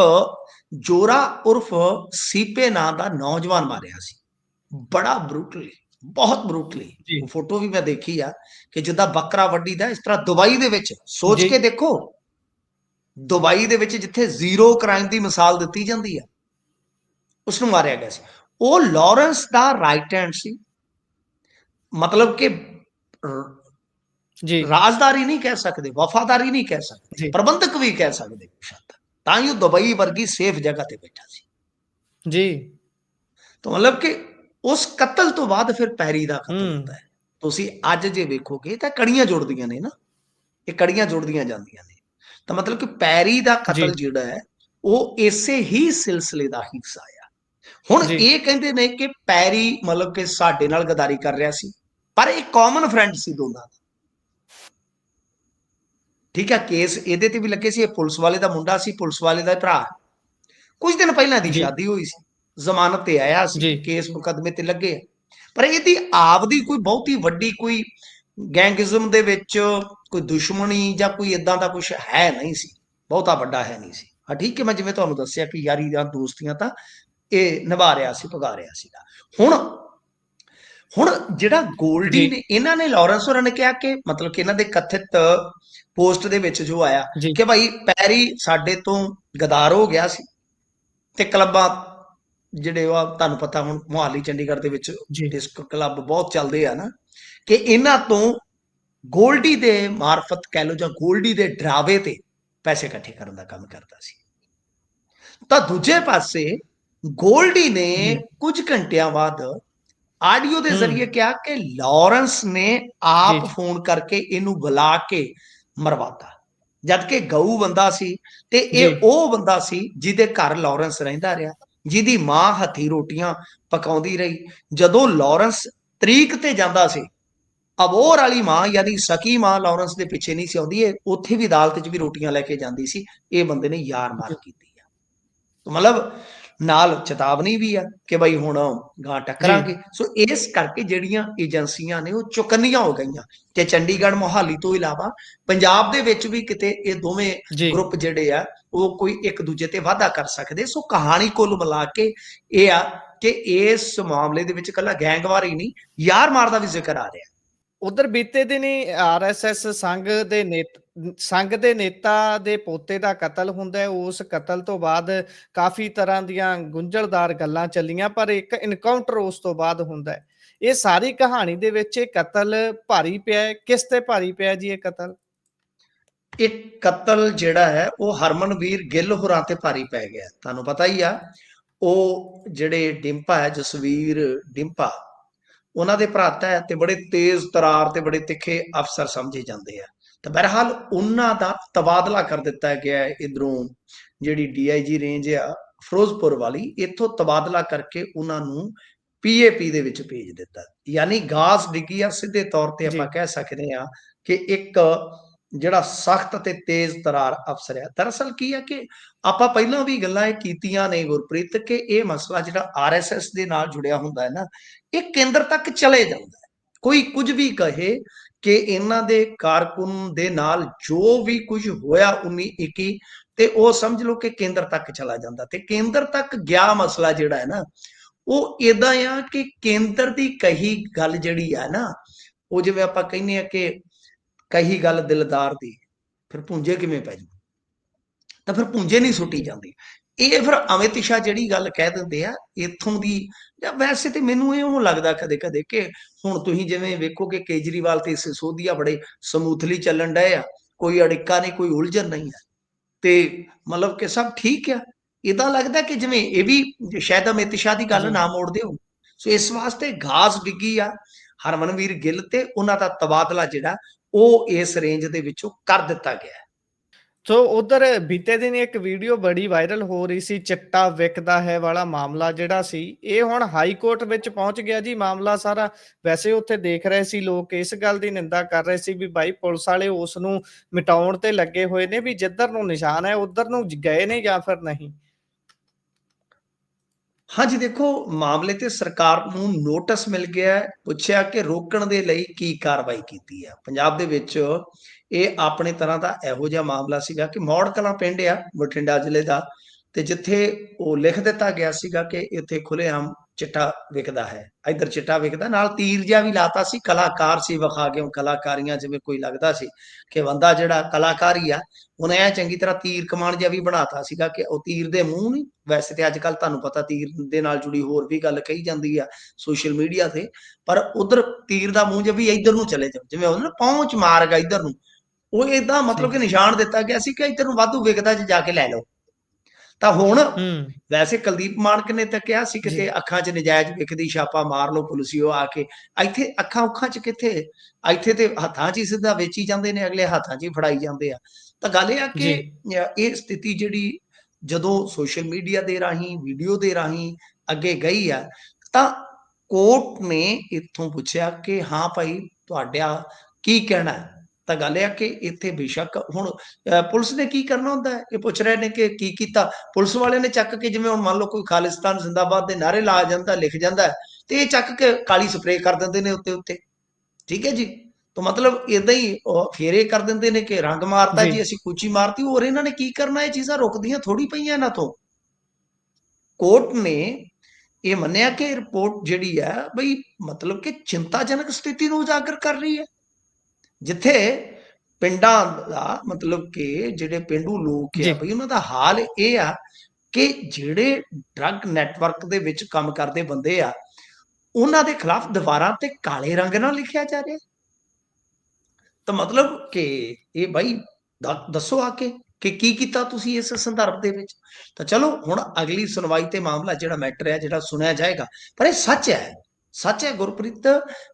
ਜੋਰਾ ਉਰਫ ਸੀਪੇ ਨਾਂ ਦਾ ਨੌਜਵਾਨ ਮਾਰਿਆ ਸੀ। ਬੜਾ ਬਰੂਟਲੀ ਬਹੁਤ ਬਰੂਟਲੀ ਫੋਟੋ ਵੀ ਮੈਂ ਦੇਖੀ ਆ ਕਿ ਜਿੱਦਾਂ ਬੱਕਰਾ ਵੱਡੀ ਦਾ ਇਸ ਤਰ੍ਹਾਂ ਦੁਬਈ ਦੇ ਵਿੱਚ ਸੋਚ। ਕੇ ਦੇਖੋ ਦੁਬਈ ਦੇ ਵਿੱਚ ਜਿੱਥੇ ਜ਼ੀਰੋ ਕ੍ਰਾਈਮ ਦੀ ਮਿਸਾਲ ਦਿੱਤੀ ਜਾਂਦੀ ਆ ਉਸ ਨੂੰ ਮਾਰਿਆ ਗਿਆ ਸੀ। ਉਹ ਲਾਰੈਂਸ ਦਾ ਰਾਈਟ ਹੈਂਡ ਸੀ। ਮਤਲਬ ਕਿ ਜੀ। ਰਾਜਦਾਰੀ ਨਹੀਂ ਕਹਿ ਸਕਦੇ ਵਫਾਦਾਰੀ ਨਹੀਂ ਕਹਿ ਸਕਦੇ ਪ੍ਰਬੰਧਕ ਵੀ ਕਹਿ ਸਕਦੇ ਸ਼ਾਇਦ। ਤਾਂ ਹੀ ਉਹ ਦੁਬਈ ਵਰਗੀ ਸੇਫ ਜਗ੍ਹਾ ਤੇ ਬੈਠਾ ਸੀ। ਜੀ। ਤਾਂ ਮਤਲਬ ਕਿ ਉਸ ਕਤਲ ਤੋਂ ਬਾਅਦ ਫਿਰ ਪੈਰੀ ਦਾ ਕਤਲ ਹੂੰ। ਹੁੰਦਾ ਹੈ। ਤੁਸੀਂ ਅੱਜ ਜੇ ਵੇਖੋਗੇ ਤਾਂ ਕੜੀਆਂ ਜੁੜਦੀਆਂ ਨੇ ਨਾ। ਇਹ ਕੜੀਆਂ ਜੁੜਦੀਆਂ ਜਾਂਦੀਆਂ ਨੇ। ਤਾਂ ਮਤਲਬ ਕਿ ਪੈਰੀ ਦਾ ਕਤਲ। ਜਿਹੜਾ ਹੈ ਉਹ ਇਸੇ ਹੀ ਸਿਲਸਿਲੇ ਦਾ ਹਿੱਸਾ ਆ ਹੁਣ। ਇਹ ਕਹਿੰਦੇ ਨੇ ਕਿ ਪੈਰੀ ਮਤਲਬ ਕਿ ਸਾਡੇ ਨਾਲ ਗਦਾਰੀ ਕਰ ਰਿਹਾ ਸੀ ਪਰ ਇਹ ਕਾਮਨ ਫਰੈਂਡ ਸੀ ਦੋਨਾਂ ਦਾ ਠੀਕ ਹੈ ਕੇਸ ਇਹਦੇ ਤੇ ਵੀ ਲੱਗੇ ਸੀ ਇਹ ਪੁਲਿਸ ਵਾਲੇ ਦਾ ਮੁੰਡਾ ਸੀ ਪੁਲਿਸ ਵਾਲੇ ਦਾ ਭਰਾ ਕੁਝ ਦਿਨ ਪਹਿਲਾਂ ਦੀ। ਸ਼ਾਦੀ ਹੋਈ ਸੀ ਜ਼ਮਾਨਤ ਤੇ ਆਇਆ ਸੀ। ਕੇਸ ਮੁਕੱਦਮੇ ਤੇ ਲੱਗੇ। ਪਰ ਇਹਦੀ ਆਪਦੀ ਕੋਈ ਬਹੁਤੀ ਵੱਡੀ ਕੋਈ ਗੈਂਗਿਜ਼ਮ ਦੇ ਵਿੱਚ ਕੋਈ ਦੁਸ਼ਮਣੀ ਜਾਂ ਕੋਈ ਇਦਾਂ ਦਾ ਕੁਝ ਹੈ ਨਹੀਂ ਸੀ ਬਹੁਤਾ ਵੱਡਾ ਹੈ ਨਹੀਂ ਸੀ ਹਾਂ ਠੀਕ ਹੈ ਮੈਂ ਜਿਵੇਂ ਤੁਹਾਨੂੰ ਦੱਸਿਆ ਕਿ ਯਾਰੀ ਜਾਂ ਦੋਸਤੀਆਂ ਤਾਂ ਇਹ ਨਿਭਾ ਰਿਹਾ ਸੀ ਭਗਾ ਰਿਹਾ ਸੀਗਾ। ਹੁਣ ਹੁਣ ਜਿਹੜਾ ਗੋਲਡੀ। ਨੇ ਇਹਨਾਂ ਨੇ ਲਾਰੈਂਸ ਹੋਰਾਂ ਨੇ ਕਿਹਾ ਕਿ ਮਤਲਬ ਕਿ ਇਹਨਾਂ ਦੇ ਕਥਿਤ ਪੋਸਟ ਦੇ ਵਿੱਚ ਜੋ ਆਇਆ ਕਿ ਭਾਈ ਪੈਰੀ ਸਾਡੇ ਤੋਂ ਗਦਾਰ ਹੋ ਗਿਆ ਸੀ ਤੇ ਕਲੱਬਾਂ ਜਿਹੜੇ ਉਹ ਆ, ਤੁਹਾਨੂੰ ਪਤਾ ਹੁਣ ਮੁਹਾਲੀ ਚੰਡੀਗੜ੍ਹ ਦੇ ਵਿੱਚ ਜੀ। ਡਿਸਕ ਕਲੱਬ ਬਹੁਤ ਚੱਲਦੇ ਆ ਨਾ ਕਿ ਇਹਨਾਂ ਤੋਂ ਗੋਲਡੀ ਦੇ ਮਾਰਫਤ ਕਹਿ ਲਓ ਜਾਂ ਗੋਲਡੀ ਦੇ ਡਰਾਵੇ ਤੇ ਪੈਸੇ ਇਕੱਠੇ ਕਰਨ ਦਾ ਕੰਮ ਕਰਦਾ ਸੀ। ਤਾਂ ਦੂਜੇ ਪਾਸੇ ਗੋਲਡੀ ਨੇ। ਕੁਝ ਘੰਟਿਆਂ ਬਾਅਦ ਆਡੀਓ ਦੇ। ਜ਼ਰੀਏ ਕਿਹਾ ਕਿ ਲਾਰੈਂਸ ਨੇ ਆਪ। ਫੋਨ ਕਰਕੇ ਇਹਨੂੰ ਬੁਲਾ ਕੇ ਮਰਵਾਤਾ ਜਦ ਕਿ ਗਊ ਬੰਦਾ ਸੀ ਤੇ ਇਹ। ਉਹ ਬੰਦਾ ਸੀ ਜਿਹਦੇ ਘਰ ਲਾਰੈਂਸ ਰਹਿੰਦਾ ਰਿਹਾ ਜਿਹਦੀ ਮਾਂ ਹੱਥੀ ਰੋਟੀਆਂ ਪਕਾਉਂਦੀ ਰਹੀ ਜਦੋਂ ਲਾਰੈਂਸ ਤਰੀਕ ਤੇ ਜਾਂਦਾ ਸੀ ਅਬੋਰ ਵਾਲੀ ਮਾਂ ਯਾਨੀ ਸਕੀ ਮਾਂ ਲਾਰੈਂਸ ਦੇ ਪਿੱਛੇ ਨਹੀਂ ਸੀ ਆਉਂਦੀ ਇਹ ਉੱਥੇ ਵੀ ਅਦਾਲਤ 'ਚ ਵੀ ਰੋਟੀਆਂ ਲੈ ਕੇ ਜਾਂਦੀ ਸੀ ਇਹ ਬੰਦੇ ਨੇ ਯਾਰ ਮਾਰ ਕੀਤੀ ਆ ਤਾਂ ਮਤਲਬ ਨਾਲ ਚੇਤਾਵਨੀ ਵੀ ਆ ਕਿ ਬਈ ਹੁਣ ਗਾਂ ਟੱਕਰਾਂਗੇ। ਸੋ ਇਸ ਕਰਕੇ ਜਿਹੜੀਆਂ ਏਜੰਸੀਆਂ ਨੇ ਉਹ ਚੁਕੰਨੀਆਂ ਹੋ ਗਈਆਂ ਤੇ ਚੰਡੀਗੜ੍ਹ ਮੋਹਾਲੀ ਤੋਂ ਇਲਾਵਾ ਪੰਜਾਬ ਦੇ ਵਿੱਚ ਵੀ ਕਿਤੇ ਇਹ ਦੋਵੇਂ ਗਰੁੱਪ ਜਿਹੜੇ ਆ ਉਹ ਕੋਈ ਇੱਕ ਦੂਜੇ ਤੇ ਵਾਅਦਾ ਕਰ ਸਕਦੇ। ਸੋ ਕਹਾਣੀ ਕੁੱਲ ਮਿਲਾ ਕੇ ਇਹ ਆ ਕਿ ਇਸ ਮਾਮਲੇ ਦੇ ਵਿੱਚ ਕੱਲਾ ਗੈਂਗਵਾਰ ਹੀ ਨਹੀਂ ਯਾਰ ਮਾਰ ਦਾ ਵੀ ਜ਼ਿਕਰ ਆ ਰਿਹਾ। ਉਧਰ ਬੀਤੇ ਦਿਨੀ ਆਰਐਸਐਸ ਸੰਘ ਦੇ ਨੇਤ ਸੰਘ ਦੇ ਨੇਤਾ ਦੇ ਪੋਤੇ ਦਾ ਕਤਲ ਹੁੰਦਾ ਹੈ। ਉਸ ਕਤਲ ਤੋਂ ਬਾਅਦ ਕਾਫੀ ਤਰ੍ਹਾਂ ਦੀਆਂ ਗੁੰਝਲਦਾਰ ਗੱਲਾਂ ਚੱਲੀਆਂ, ਪਰ ਇੱਕ ਇਨਕਾਊਂਟਰ ਉਸ ਤੋਂ ਬਾਅਦ ਹੁੰਦਾ ਹੈ। ਇਹ ਸਾਰੀ ਕਹਾਣੀ ਦੇ ਵਿੱਚ ਇਹ ਕਤਲ ਭਾਰੀ ਪਿਆ ਹੈ। ਕਿਸ ਤੇ ਭਾਰੀ ਪਿਆ ਜੀ ਇਹ ਕਤਲ? ਇਹ ਕਤਲ ਜਿਹੜਾ ਹੈ, ਉਹ ਹਰਮਨਵੀਰ ਗਿੱਲ ਹੋਰਾਂ ਤੇ ਭਾਰੀ ਪੈ ਗਿਆ ਤੁਹਾਨੂੰ ਪਤਾ ਹੀ ਆ, ਉਹ ਜਿਹੜੇ ਡਿੰਪਾ ਹੈ, ਜਸਵੀਰ ਡਿੰਪਾ, ਉਹਨਾਂ ਦੇ ਭਰਾਤਾ ਹੈ ਤੇ ਬੜੇ ਤੇਜ਼ ਤਰਾਰ ਤੇ ਬੜੇ ਤਿੱਖੇ ਅਫਸਰ ਸਮਝੇ ਜਾਂਦੇ ਆ। ਤਾਂ ਬਹਰਹਾਲ ਉਹਨਾਂ ਦਾ ਤਬਾਦਲਾ ਕਰ ਦਿੱਤਾ ਗਿਆ ਹੈ ਇਧਰੋਂ ਜਿਹੜੀ ਡੀਆਈਜੀ ਰੇਂਜ ਆ ਫਿਰੋਜ਼ਪੁਰ ਵਾਲੀ ਇੱਥੋਂ ਤਬਾਦਲਾ ਕਰਕੇ ਉਹਨਾਂ ਨੂੰ ਪੀਏਪੀ ਦੇ ਵਿੱਚ ਭੇਜ ਦਿੱਤਾ। ਯਾਨੀ ਗਾਸ ਡਿੱਗੀ ਆ ਸਿੱਧੇ ਤੌਰ ਤੇ ਆਪਾਂ। ਕਹਿ ਸਕਦੇ ਆ ਕਿ ਇੱਕ ਜਿਹੜਾ ਸਖਤ ਤੇ ਤੇਜ਼ ਤਰਾਰ ਅਫਸਰ ਹੈ ਦਰਅਸਲ ਕੀ ਹੈ ਕਿ ਆਪਾਂ ਪਹਿਲਾਂ ਵੀ ਗੱਲਾਂ ਇਹ ਕੀਤੀਆਂ ਨੇ ਗੁਰਪ੍ਰੀਤ ਕਿ ਇਹ ਮਸਲਾ ਜਿਹੜਾ ਆਰਐਸਐਸ ਦੇ ਨਾਲ ਜੁੜਿਆ ਹੁੰਦਾ ਹੈ ਨਾ ਇਹ ਕੇਂਦਰ ਤੱਕ ਚਲੇ ਜਾਂਦਾ ਹੈ। ਕੋਈ ਕੁਝ ਵੀ ਕਹੇ ਕਿ ਇਹਨਾਂ ਦੇ ਕਾਰਕੁਨ ਦੇ ਨਾਲ ਜੋ ਵੀ ਕੁਝ ਹੋਇਆ 19 21 ਤੇ ਉਹ ਸਮਝ ਲਓ ਕਿ ਕੇਂਦਰ ਤੱਕ ਚਲਾ ਜਾਂਦਾ। ਤੇ ਕੇਂਦਰ ਤੱਕ ਗਿਆ ਮਸਲਾ ਜਿਹੜਾ ਹੈ ਨਾ, ਉਹ ਇਦਾਂ ਆ ਕਿ ਕੇਂਦਰ ਦੀ ਕਹੀ ਗੱਲ ਜਿਹੜੀ ਆ ਨਾ, ਉਹ ਜਿਵੇਂ ਆਪਾਂ ਕਹਿੰਦੇ ਆ ਕਿ ਕਹੀ ਗੱਲ ਦਿਲਦਾਰ ਦੀ, ਫਿਰ ਪੁੰਜੇ ਕਿਵੇਂ ਪੈ ਜੂ? ਤਾਂ ਫਿਰ ਪੁੰਜੇ ਨਹੀਂ ਸੁੱਟੀ ਜਾਂਦੀ। ਇਹ ਫਿਰ ਅਮਿਤ ਸ਼ਾਹ ਜਿਹੜੀ ਗੱਲ ਕਹਿ ਦਿੰਦੇ ਆ ਇੱਥੋਂ ਦੀ ਜਾਂ ਵੈਸੇ ਤੇ ਮੈਨੂੰ ਇਹ ਉਹ ਲੱਗਦਾ ਕਦੇ ਕਦੇ ਕਿ ਹੁਣ ਤੁਸੀਂ ਜਿਵੇਂ ਵੇਖੋ ਕਿ ਕੇਜਰੀਵਾਲ ਤੇ ਸਿਸੋਦੀਆ ਬੜੇ ਸਮੂਥਲੀ ਚੱਲਣ ਡਏ ਆ ਕੋਈ ਅੜਿੱਕਾ ਨਹੀਂ ਕੋਈ ਉਲਝਣ ਨਹੀਂ ਹੈ ਤੇ ਮਤਲਬ ਕਿ ਸਭ ਠੀਕ ਆ ਇਦਾਂ ਲੱਗਦਾ ਕਿ ਜਿਵੇਂ ਇਹ ਵੀ ਸ਼ਾਇਦ ਅਮਿਤ ਸ਼ਾਹ ਦੀ ਗੱਲ। ਨਾ ਮੋੜਦੇ ਹੋ ਸੋ ਇਸ ਵਾਸਤੇ ਘਾਸ ਡਿੱਗੀ ਆ ਹਰਮਨਵੀਰ ਗਿੱਲ ਤੇ ਉਹਨਾਂ ਦਾ ਤਬਾਦਲਾ ਜਿਹੜਾ ਉਹ ਇਸ ਰੇਂਜ ਦੇ ਵਿੱਚੋਂ ਕਰ ਦਿੱਤਾ ਗਿਆ। ਸੋ ਉਧਰ ਬੀਤੇ ਦਿਨ ਇੱਕ ਵੀਡੀਓ ਬੜੀ ਵਾਇਰਲ ਹੋ ਰਹੀ ਸੀ, ਚਿੱਟਾ ਵਿਕਦਾ ਹੈ ਵਾਲਾ ਮਾਮਲਾ ਜਿਹੜਾ ਸੀ। ਇਹ ਹੁਣ ਹਾਈ ਕੋਰਟ ਵਿੱਚ ਪਹੁੰਚ ਗਿਆ ਜੀ ਮਾਮਲਾ ਸਾਰਾ। ਵੈਸੇ ਉੱਥੇ ਦੇਖ ਰਹੇ ਸੀ ਲੋਕ, ਇਸ ਗੱਲ ਦੀ ਨਿੰਦਾ ਕਰ ਰਹੇ ਸੀ ਵੀ ਬਾਈ ਪੁਲਿਸ ਵਾਲੇ ਉਸ ਨੂੰ ਮਿਟਾਉਣ ਤੇ ਲੱਗੇ ਹੋਏ ਨੇ ਵੀ ਜਿੱਧਰ ਨੂੰ ਨਿਸ਼ਾਨ ਹੈ, ਉਧਰ ਨੂੰ ਗਏ ਨੇ ਜਾਂ ਫਿਰ ਨਹੀਂ। ਹਾਂਜੀ ਦੇਖੋ ਮਾਮਲੇ ਤੇ ਸਰਕਾਰ ਨੂੰ ਨੋਟਿਸ ਮਿਲ ਗਿਆ ਪੁੱਛਿਆ ਕਿ ਰੋਕਣ ਦੇ ਲਈ ਕੀ ਕਾਰਵਾਈ ਕੀਤੀ ਹੈ ਪੰਜਾਬ ਦੇ ਵਿੱਚ ਇਹ ਆਪਣੇ ਤਰ੍ਹਾਂ ਦਾ ਇਹੋ ਜਿਹਾ ਮਾਮਲਾ ਸੀਗਾ ਕਿ ਮੌੜ ਕਲਾਂ ਪਿੰਡ ਆ ਬਠਿੰਡਾ ਜ਼ਿਲ੍ਹੇ ਦਾ ਤੇ ਜਿੱਥੇ ਉਹ ਲਿਖ ਦਿੱਤਾ ਗਿਆ ਸੀਗਾ ਕਿ ਇੱਥੇ ਖੁੱਲੇਆਮ ਚਿੱਟਾ ਵਿਕਦਾ ਹੈ। ਇੱਧਰ ਚਿੱਟਾ ਵਿਕਦਾ ਨਾਲ ਤੀਰ ਜਿਹਾ ਵੀ ਲਾਤਾ ਸੀ ਕਲਾਕਾਰ ਸੀ ਵਿਖਾ ਕੇ ਉਹ ਕਲਾਕਾਰੀਆਂ ਜਿਵੇਂ ਕੋਈ ਲੱਗਦਾ ਸੀ ਕਿ ਬੰਦਾ ਜਿਹੜਾ ਕਲਾਕਾਰ ਹੀ ਆ ਉਹਨੇ ਐ ਚੰਗੀ ਤਰ੍ਹਾਂ ਤੀਰ ਕਮਾਨ ਜਿਹਾ ਵੀ ਬਣਾਤਾ ਸੀਗਾ ਕਿ ਉਹ ਤੀਰ ਦੇ ਮੂੰਹ ਨਹੀਂ। ਵੈਸੇ ਤੇ ਅੱਜ ਕੱਲ ਤੁਹਾਨੂੰ ਪਤਾ ਤੀਰ ਦੇ ਨਾਲ ਜੁੜੀ ਹੋਰ ਵੀ ਗੱਲ ਕਹੀ ਜਾਂਦੀ ਆ ਸੋਸ਼ਲ ਮੀਡੀਆ ਤੇ ਪਰ ਉਧਰ ਤੀਰ ਦਾ ਮੂੰਹ ਜਿਹਾ ਵੀ ਇੱਧਰ ਨੂੰ ਚਲੇ ਜਾਓ। ਜਿਵੇਂ ਉਹਨਾਂ ਪਹੁੰਚ ਮਾਰਗਾ ਇੱਧਰ ਨੂੰ। ਉਹ ਇਦਾਂ ਮਤਲਬ ਕਿ ਨਿਸ਼ਾਨ ਦਿੱਤਾ ਗਿਆ ਸੀ ਕਿ ਇੱਧਰ ਨੂੰ ਵਾਧੂ ਵਿਕਦਾ ਜੇ ਜਾ ਕੇ ਲੈ ਲਓ। ਤਾਂ ਹੁਣ ਵੈਸੇ ਕੁਲਦੀਪ ਮਾਨਕ ਨੇ ਤਾਂ ਕਿਹਾ ਸੀ ਕਿਤੇ। ਅੱਖਾਂ 'ਚ ਨਜਾਇਜ਼ ਵਿਕਦੀ ਛਾਪਾ ਮਾਰ ਲਓ ਪੁਲਿਸਿਓ ਆ ਕੇ। ਇੱਥੇ ਅੱਖਾਂ ਉੱਖਾਂ 'ਚ ਕਿੱਥੇ? ਇੱਥੇ ਤੇ ਹੱਥਾਂ 'ਚ ਹੀ ਸਿੱਧਾ ਵੇਚੀ ਜਾਂਦੇ ਨੇ ਅਗਲੇ ਹੱਥਾਂ 'ਚ ਹੀ ਫੜਾਈ ਜਾਂਦੇ ਆ। ਤਾਂ ਗੱਲ ਇਹ ਆ ਕਿ ਇਹ ਸਥਿਤੀ ਜਿਹੜੀ ਜਦੋਂ ਸੋਸ਼ਲ ਮੀਡੀਆ ਦੇ ਰਾਹੀਂ ਵੀਡੀਓ ਦੇ ਰਾਹੀਂ ਅੱਗੇ ਗਈ ਆ ਤਾਂ ਕੋਰਟ ਨੇ ਇੱਥੋਂ ਪੁੱਛਿਆ ਕਿ ਹਾਂ ਭਾਈ ਤੁਹਾਡਾ ਕੀ ਕਹਿਣਾ? ਹੈ? ਤਾਂ ਗੱਲ ਇਹ ਆ ਕਿ ਇੱਥੇ ਬੇਸ਼ੱਕ ਹੁਣ ਪੁਲਿਸ ਨੇ ਕੀ ਕਰਨਾ ਹੁੰਦਾ ਹੈ? ਇਹ ਪੁੱਛ ਰਹੇ ਨੇ ਕਿ ਕੀ ਕੀਤਾ? ਪੁਲਿਸ ਵਾਲਿਆਂ ਨੇ ਚੱਕ ਕੇ ਜਿਵੇਂ ਹੁਣ ਮੰਨ ਲਓ ਕੋਈ ਖਾਲਿਸਤਾਨ ਜ਼ਿੰਦਾਬਾਦ ਦੇ ਨਾਰੇ ਲਾ ਜਾਂਦਾ ਲਿਖ ਜਾਂਦਾ ਤੇ ਇਹ ਚੱਕ ਕੇ ਕਾਲੀ ਸਪਰੇਅ ਕਰ ਦਿੰਦੇ ਨੇ ਉੱਤੇ ਉੱਤੇ। ਠੀਕ ਹੈ ਜੀ? ਤਾਂ ਮਤਲਬ ਇਦਾਂ ਹੀ ਫੇਰੇ ਕਰ ਦਿੰਦੇ ਨੇ ਕਿ ਰੰਗ ਮਾਰਤਾ ਜੀ। ਜੀ ਅਸੀਂ ਕੁਚੀ ਮਾਰਤੀ ਹੋਰ ਇਹਨਾਂ ਨੇ ਕੀ ਕਰਨਾ? ਇਹ ਚੀਜ਼ਾਂ ਰੁਕਦੀਆਂ ਥੋੜੀ ਪਈਆਂ ਇਹਨਾਂ ਤੋਂ। ਕੋਰਟ ਨੇ ਇਹ ਮੰਨਿਆ ਕਿ ਰਿਪੋਰਟ ਜਿਹੜੀ ਹੈ ਬਈ ਮਤਲਬ ਕਿ ਚਿੰਤਾਜਨਕ ਸਥਿਤੀ ਨੂੰ ਉਜਾਗਰ ਕਰ ਰਹੀ ਹੈ। ਜਿੱਥੇ ਪਿੰਡਾਂ ਦਾ ਮਤਲਬ ਕਿ ਜਿਹੜੇ ਪਿੰਡੂ ਲੋਕ। ਆ ਬਈ ਉਹਨਾਂ ਦਾ ਹਾਲ ਇਹ ਆ ਕਿ ਜਿਹੜੇ ਡਰੱਗ ਨੈਟਵਰਕ ਦੇ ਵਿੱਚ ਕੰਮ ਕਰਦੇ ਬੰਦੇ ਆ ਉਹਨਾਂ ਦੇ ਖਿਲਾਫ ਦੀਵਾਰਾਂ ਤੇ ਕਾਲੇ ਰੰਗ ਨਾਲ ਲਿਖਿਆ ਜਾ ਰਿਹਾ ਤਾਂ ਮਤਲਬ ਕਿ ਇਹ ਬਾਈ ਦੱਸੋ ਆ ਕੇ ਕਿ ਕੀ ਕੀਤਾ ਤੁਸੀਂ ਇਸ ਸੰਦਰਭ ਦੇ ਵਿੱਚ ਤਾਂ ਚਲੋ ਹੁਣ ਅਗਲੀ ਸੁਣਵਾਈ ਤੇ ਮਾਮਲਾ ਜਿਹੜਾ ਮੈਟਰ ਹੈ ਜਿਹੜਾ ਸੁਣਿਆ ਜਾਏਗਾ ਪਰ ਇਹ ਸੱਚ ਹੈ ਸੱਚ ਹੈ ਗੁਰਪ੍ਰੀਤ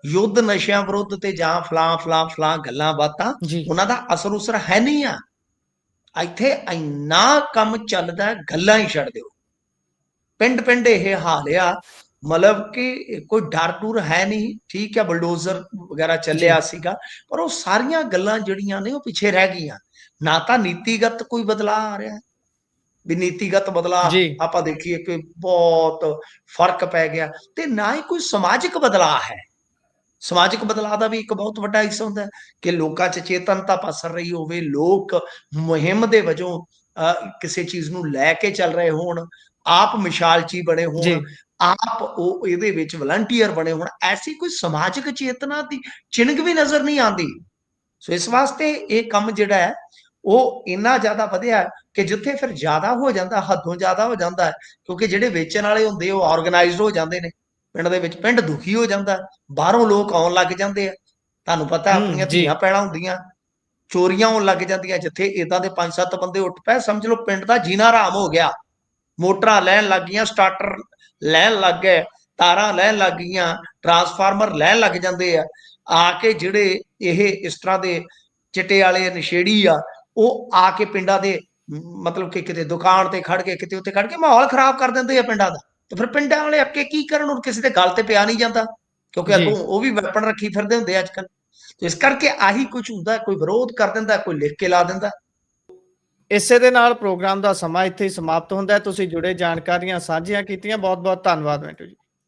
ਯੁੱਧ ਨਸ਼ਿਆਂ ਵਿਰੁੱਧ ਤੇ ਜਾਂ ਫਲਾਂ ਫਲਾਂ ਫਲਾਂ ਗੱਲਾਂ ਬਾਤਾਂ ਉਹਨਾਂ ਦਾ ਅਸਰ ਉਸਰ ਹੈ ਨਹੀਂ ਆ। ਇੱਥੇ ਇੰਨਾ ਕੰਮ ਚੱਲਦਾ ਗੱਲਾਂ ਹੀ ਛੱਡ ਦਿਓ। ਪਿੰਡ ਪਿੰਡ ਇਹ ਹਾਲ ਆ। ਮਤਲਬ ਕਿ ਕੋਈ ਡਰ ਡੂਰ ਹੈ ਨਹੀਂ। ਠੀਕ ਹੈ ਬਲਡੋਜ਼ਰ ਵਗੈਰਾ ਚੱਲਿਆ ਸੀਗਾ ਪਰ ਉਹ ਸਾਰੀਆਂ ਗੱਲਾਂ ਜਿਹੜੀਆਂ ਨੇ ਉਹ ਪਿੱਛੇ ਰਹਿ ਗਈਆਂ। ਨਾ ਤਾਂ ਨੀਤੀਗਤ ਕੋਈ ਬਦਲਾਅ ਆ ਰਿਹਾ। ਹੈ ਵੀ ਨੀਤੀਗਤ ਬਦਲਾਅ ਜੀ। ਆਪਾਂ ਦੇਖੀਏ ਕਿ ਬਹੁਤ ਫ਼ਰਕ ਪੈ ਗਿਆ ਤੇ ਨਾ ਹੀ ਕੋਈ ਸਮਾਜਿਕ ਬਦਲਾਅ ਹੈ। ਸਮਾਜਿਕ ਬਦਲਾਅ ਦਾ ਵੀ ਇੱਕ ਬਹੁਤ ਵੱਡਾ ਹਿੱਸਾ ਹੁੰਦਾ ਕਿ ਲੋਕਾਂ 'ਚ ਚੇਤਨਤਾ ਪਸਰ ਰਹੀ ਹੋਵੇ ਲੋਕ ਮੁਹਿੰਮ ਦੇ ਵਜੋਂ ਕਿਸੇ ਚੀਜ਼ ਨੂੰ ਲੈ ਕੇ ਚੱਲ ਰਹੇ ਹੋਣ ਆਪ ਮਿਸਾਲਚੀ ਬਣੇ ਹੋਣ ਆਪ ਉਹ ਇਹਦੇ ਵਿੱਚ ਵਲੰਟੀਅਰ ਬਣੇ ਹੋਣ ਐਸੀ ਕੋਈ ਸਮਾਜਿਕ ਚੇਤਨਾ ਦੀ ਚਿਣਗ ਵੀ ਨਜ਼ਰ ਨਹੀਂ ਆਉਂਦੀ। ਸੋ ਇਸ ਵਾਸਤੇ ਇਹ ਕੰਮ ਜਿਹੜਾ ਹੈ ਉਹ ਇੰਨਾ ਜ਼ਿਆਦਾ ਵਧਿਆ ਕਿ ਜਿੱਥੇ ਫਿਰ ਜ਼ਿਆਦਾ ਹੋ ਜਾਂਦਾ ਹੱਦੋਂ ਜ਼ਿਆਦਾ ਹੋ ਜਾਂਦਾ ਕਿਉਂਕਿ ਜਿਹੜੇ ਵੇਚਣ ਵਾਲੇ ਹੁੰਦੇ ਉਹ ਆਰਗੇਨਾਈਜ਼ਡ ਹੋ ਜਾਂਦੇ ਨੇ ਪਿੰਡ ਦੇ ਵਿੱਚ ਪਿੰਡ ਦੁਖੀ ਹੋ ਜਾਂਦਾ। ਬਾਹਰੋਂ ਲੋਕ ਆਉਣ ਲੱਗ ਜਾਂਦੇ ਆ ਤੁਹਾਨੂੰ ਪਤਾ ਆਪਣੀਆਂ। ਧੀਆਂ ਪੈਣਾ ਹੁੰਦੀਆਂ ਚੋਰੀਆਂ ਹੋਣ ਲੱਗ ਜਾਂਦੀਆਂ ਜਿੱਥੇ ਇਦਾਂ ਦੇ ਪੰਜ ਸੱਤ ਬੰਦੇ ਉੱਠ ਪਏ ਸਮਝ ਲਓ ਪਿੰਡ ਦਾ ਜੀਣਾ ਹਰਾਮ ਹੋ ਗਿਆ ਮੋਟਰਾਂ ਲੈਣ ਲੱਗ ਗਈਆਂ ਸਟਾਰਟਰ ਲੈਣ ਲੱਗ ਗਏ ਤਾਰਾਂ ਲੈਣ ਲੱਗ ਗਈਆਂ ਟਰਾਂਸਫਾਰਮਰ ਲੈਣ ਲੱਗ ਜਾਂਦੇ ਆ ਆ ਕੇ ਜਿਹੜੇ ਇਹ ਇਸ ਤਰ੍ਹਾਂ ਦੇ ਚਿੱਟੇ ਵਾਲੇ ਨਸ਼ੇੜੀ ਆ ਉਹ ਆ ਕੇ ਪਿੰਡਾਂ ਦੇ ਮਤਲਬ ਕਿ ਕਿਤੇ ਦੁਕਾਨ ਤੇ ਖੜ ਕੇ ਕਿਤੇ ਉੱਤੇ ਖੜ ਕੇ ਮਾਹੌਲ ਖਰਾਬ ਕਰ ਦਿੰਦੇ ਆ ਪਿੰਡਾਂ ਦਾ। ਤੇ ਫਿਰ ਪਿੰਡਾਂ ਵਾਲੇ ਅੱਗੇ ਕੀ ਕਰਨ ਹੁਣ ਕਿਸੇ ਦੇ ਗੱਲ ਤੇ ਪਿਆ ਨਹੀਂ ਜਾਂਦਾ ਕਿਉਂਕਿ। ਅੱਗੋਂ ਉਹ ਵੀ ਵੈਪਨ ਰੱਖੀ ਫਿਰਦੇ ਹੁੰਦੇ ਅੱਜ ਕੱਲ ਇਸ ਕਰਕੇ ਆਹੀ ਕੁਝ ਹੁੰਦਾ ਕੋਈ ਵਿਰੋਧ ਕਰ ਦਿੰਦਾ ਕੋਈ ਲਿਖ ਕੇ ਲਾ ਦਿੰਦਾ। ਇਸੇ ਦੇ ਨਾਲ ਪ੍ਰੋਗਰਾਮ ਦਾ ਸਮਾਂ ਇੱਥੇ ਹੀ ਸਮਾਪਤ ਹੁੰਦਾ ਹੈ। ਤੁਸੀਂ ਜੁੜੇ ਜਾਣਕਾਰੀਆਂ ਸਾਂਝੀਆਂ ਕੀਤੀਆਂ। ਬਹੁਤ ਬਹੁਤ ਧੰਨਵਾਦ ਮਿੰਟੂ ਜੀ।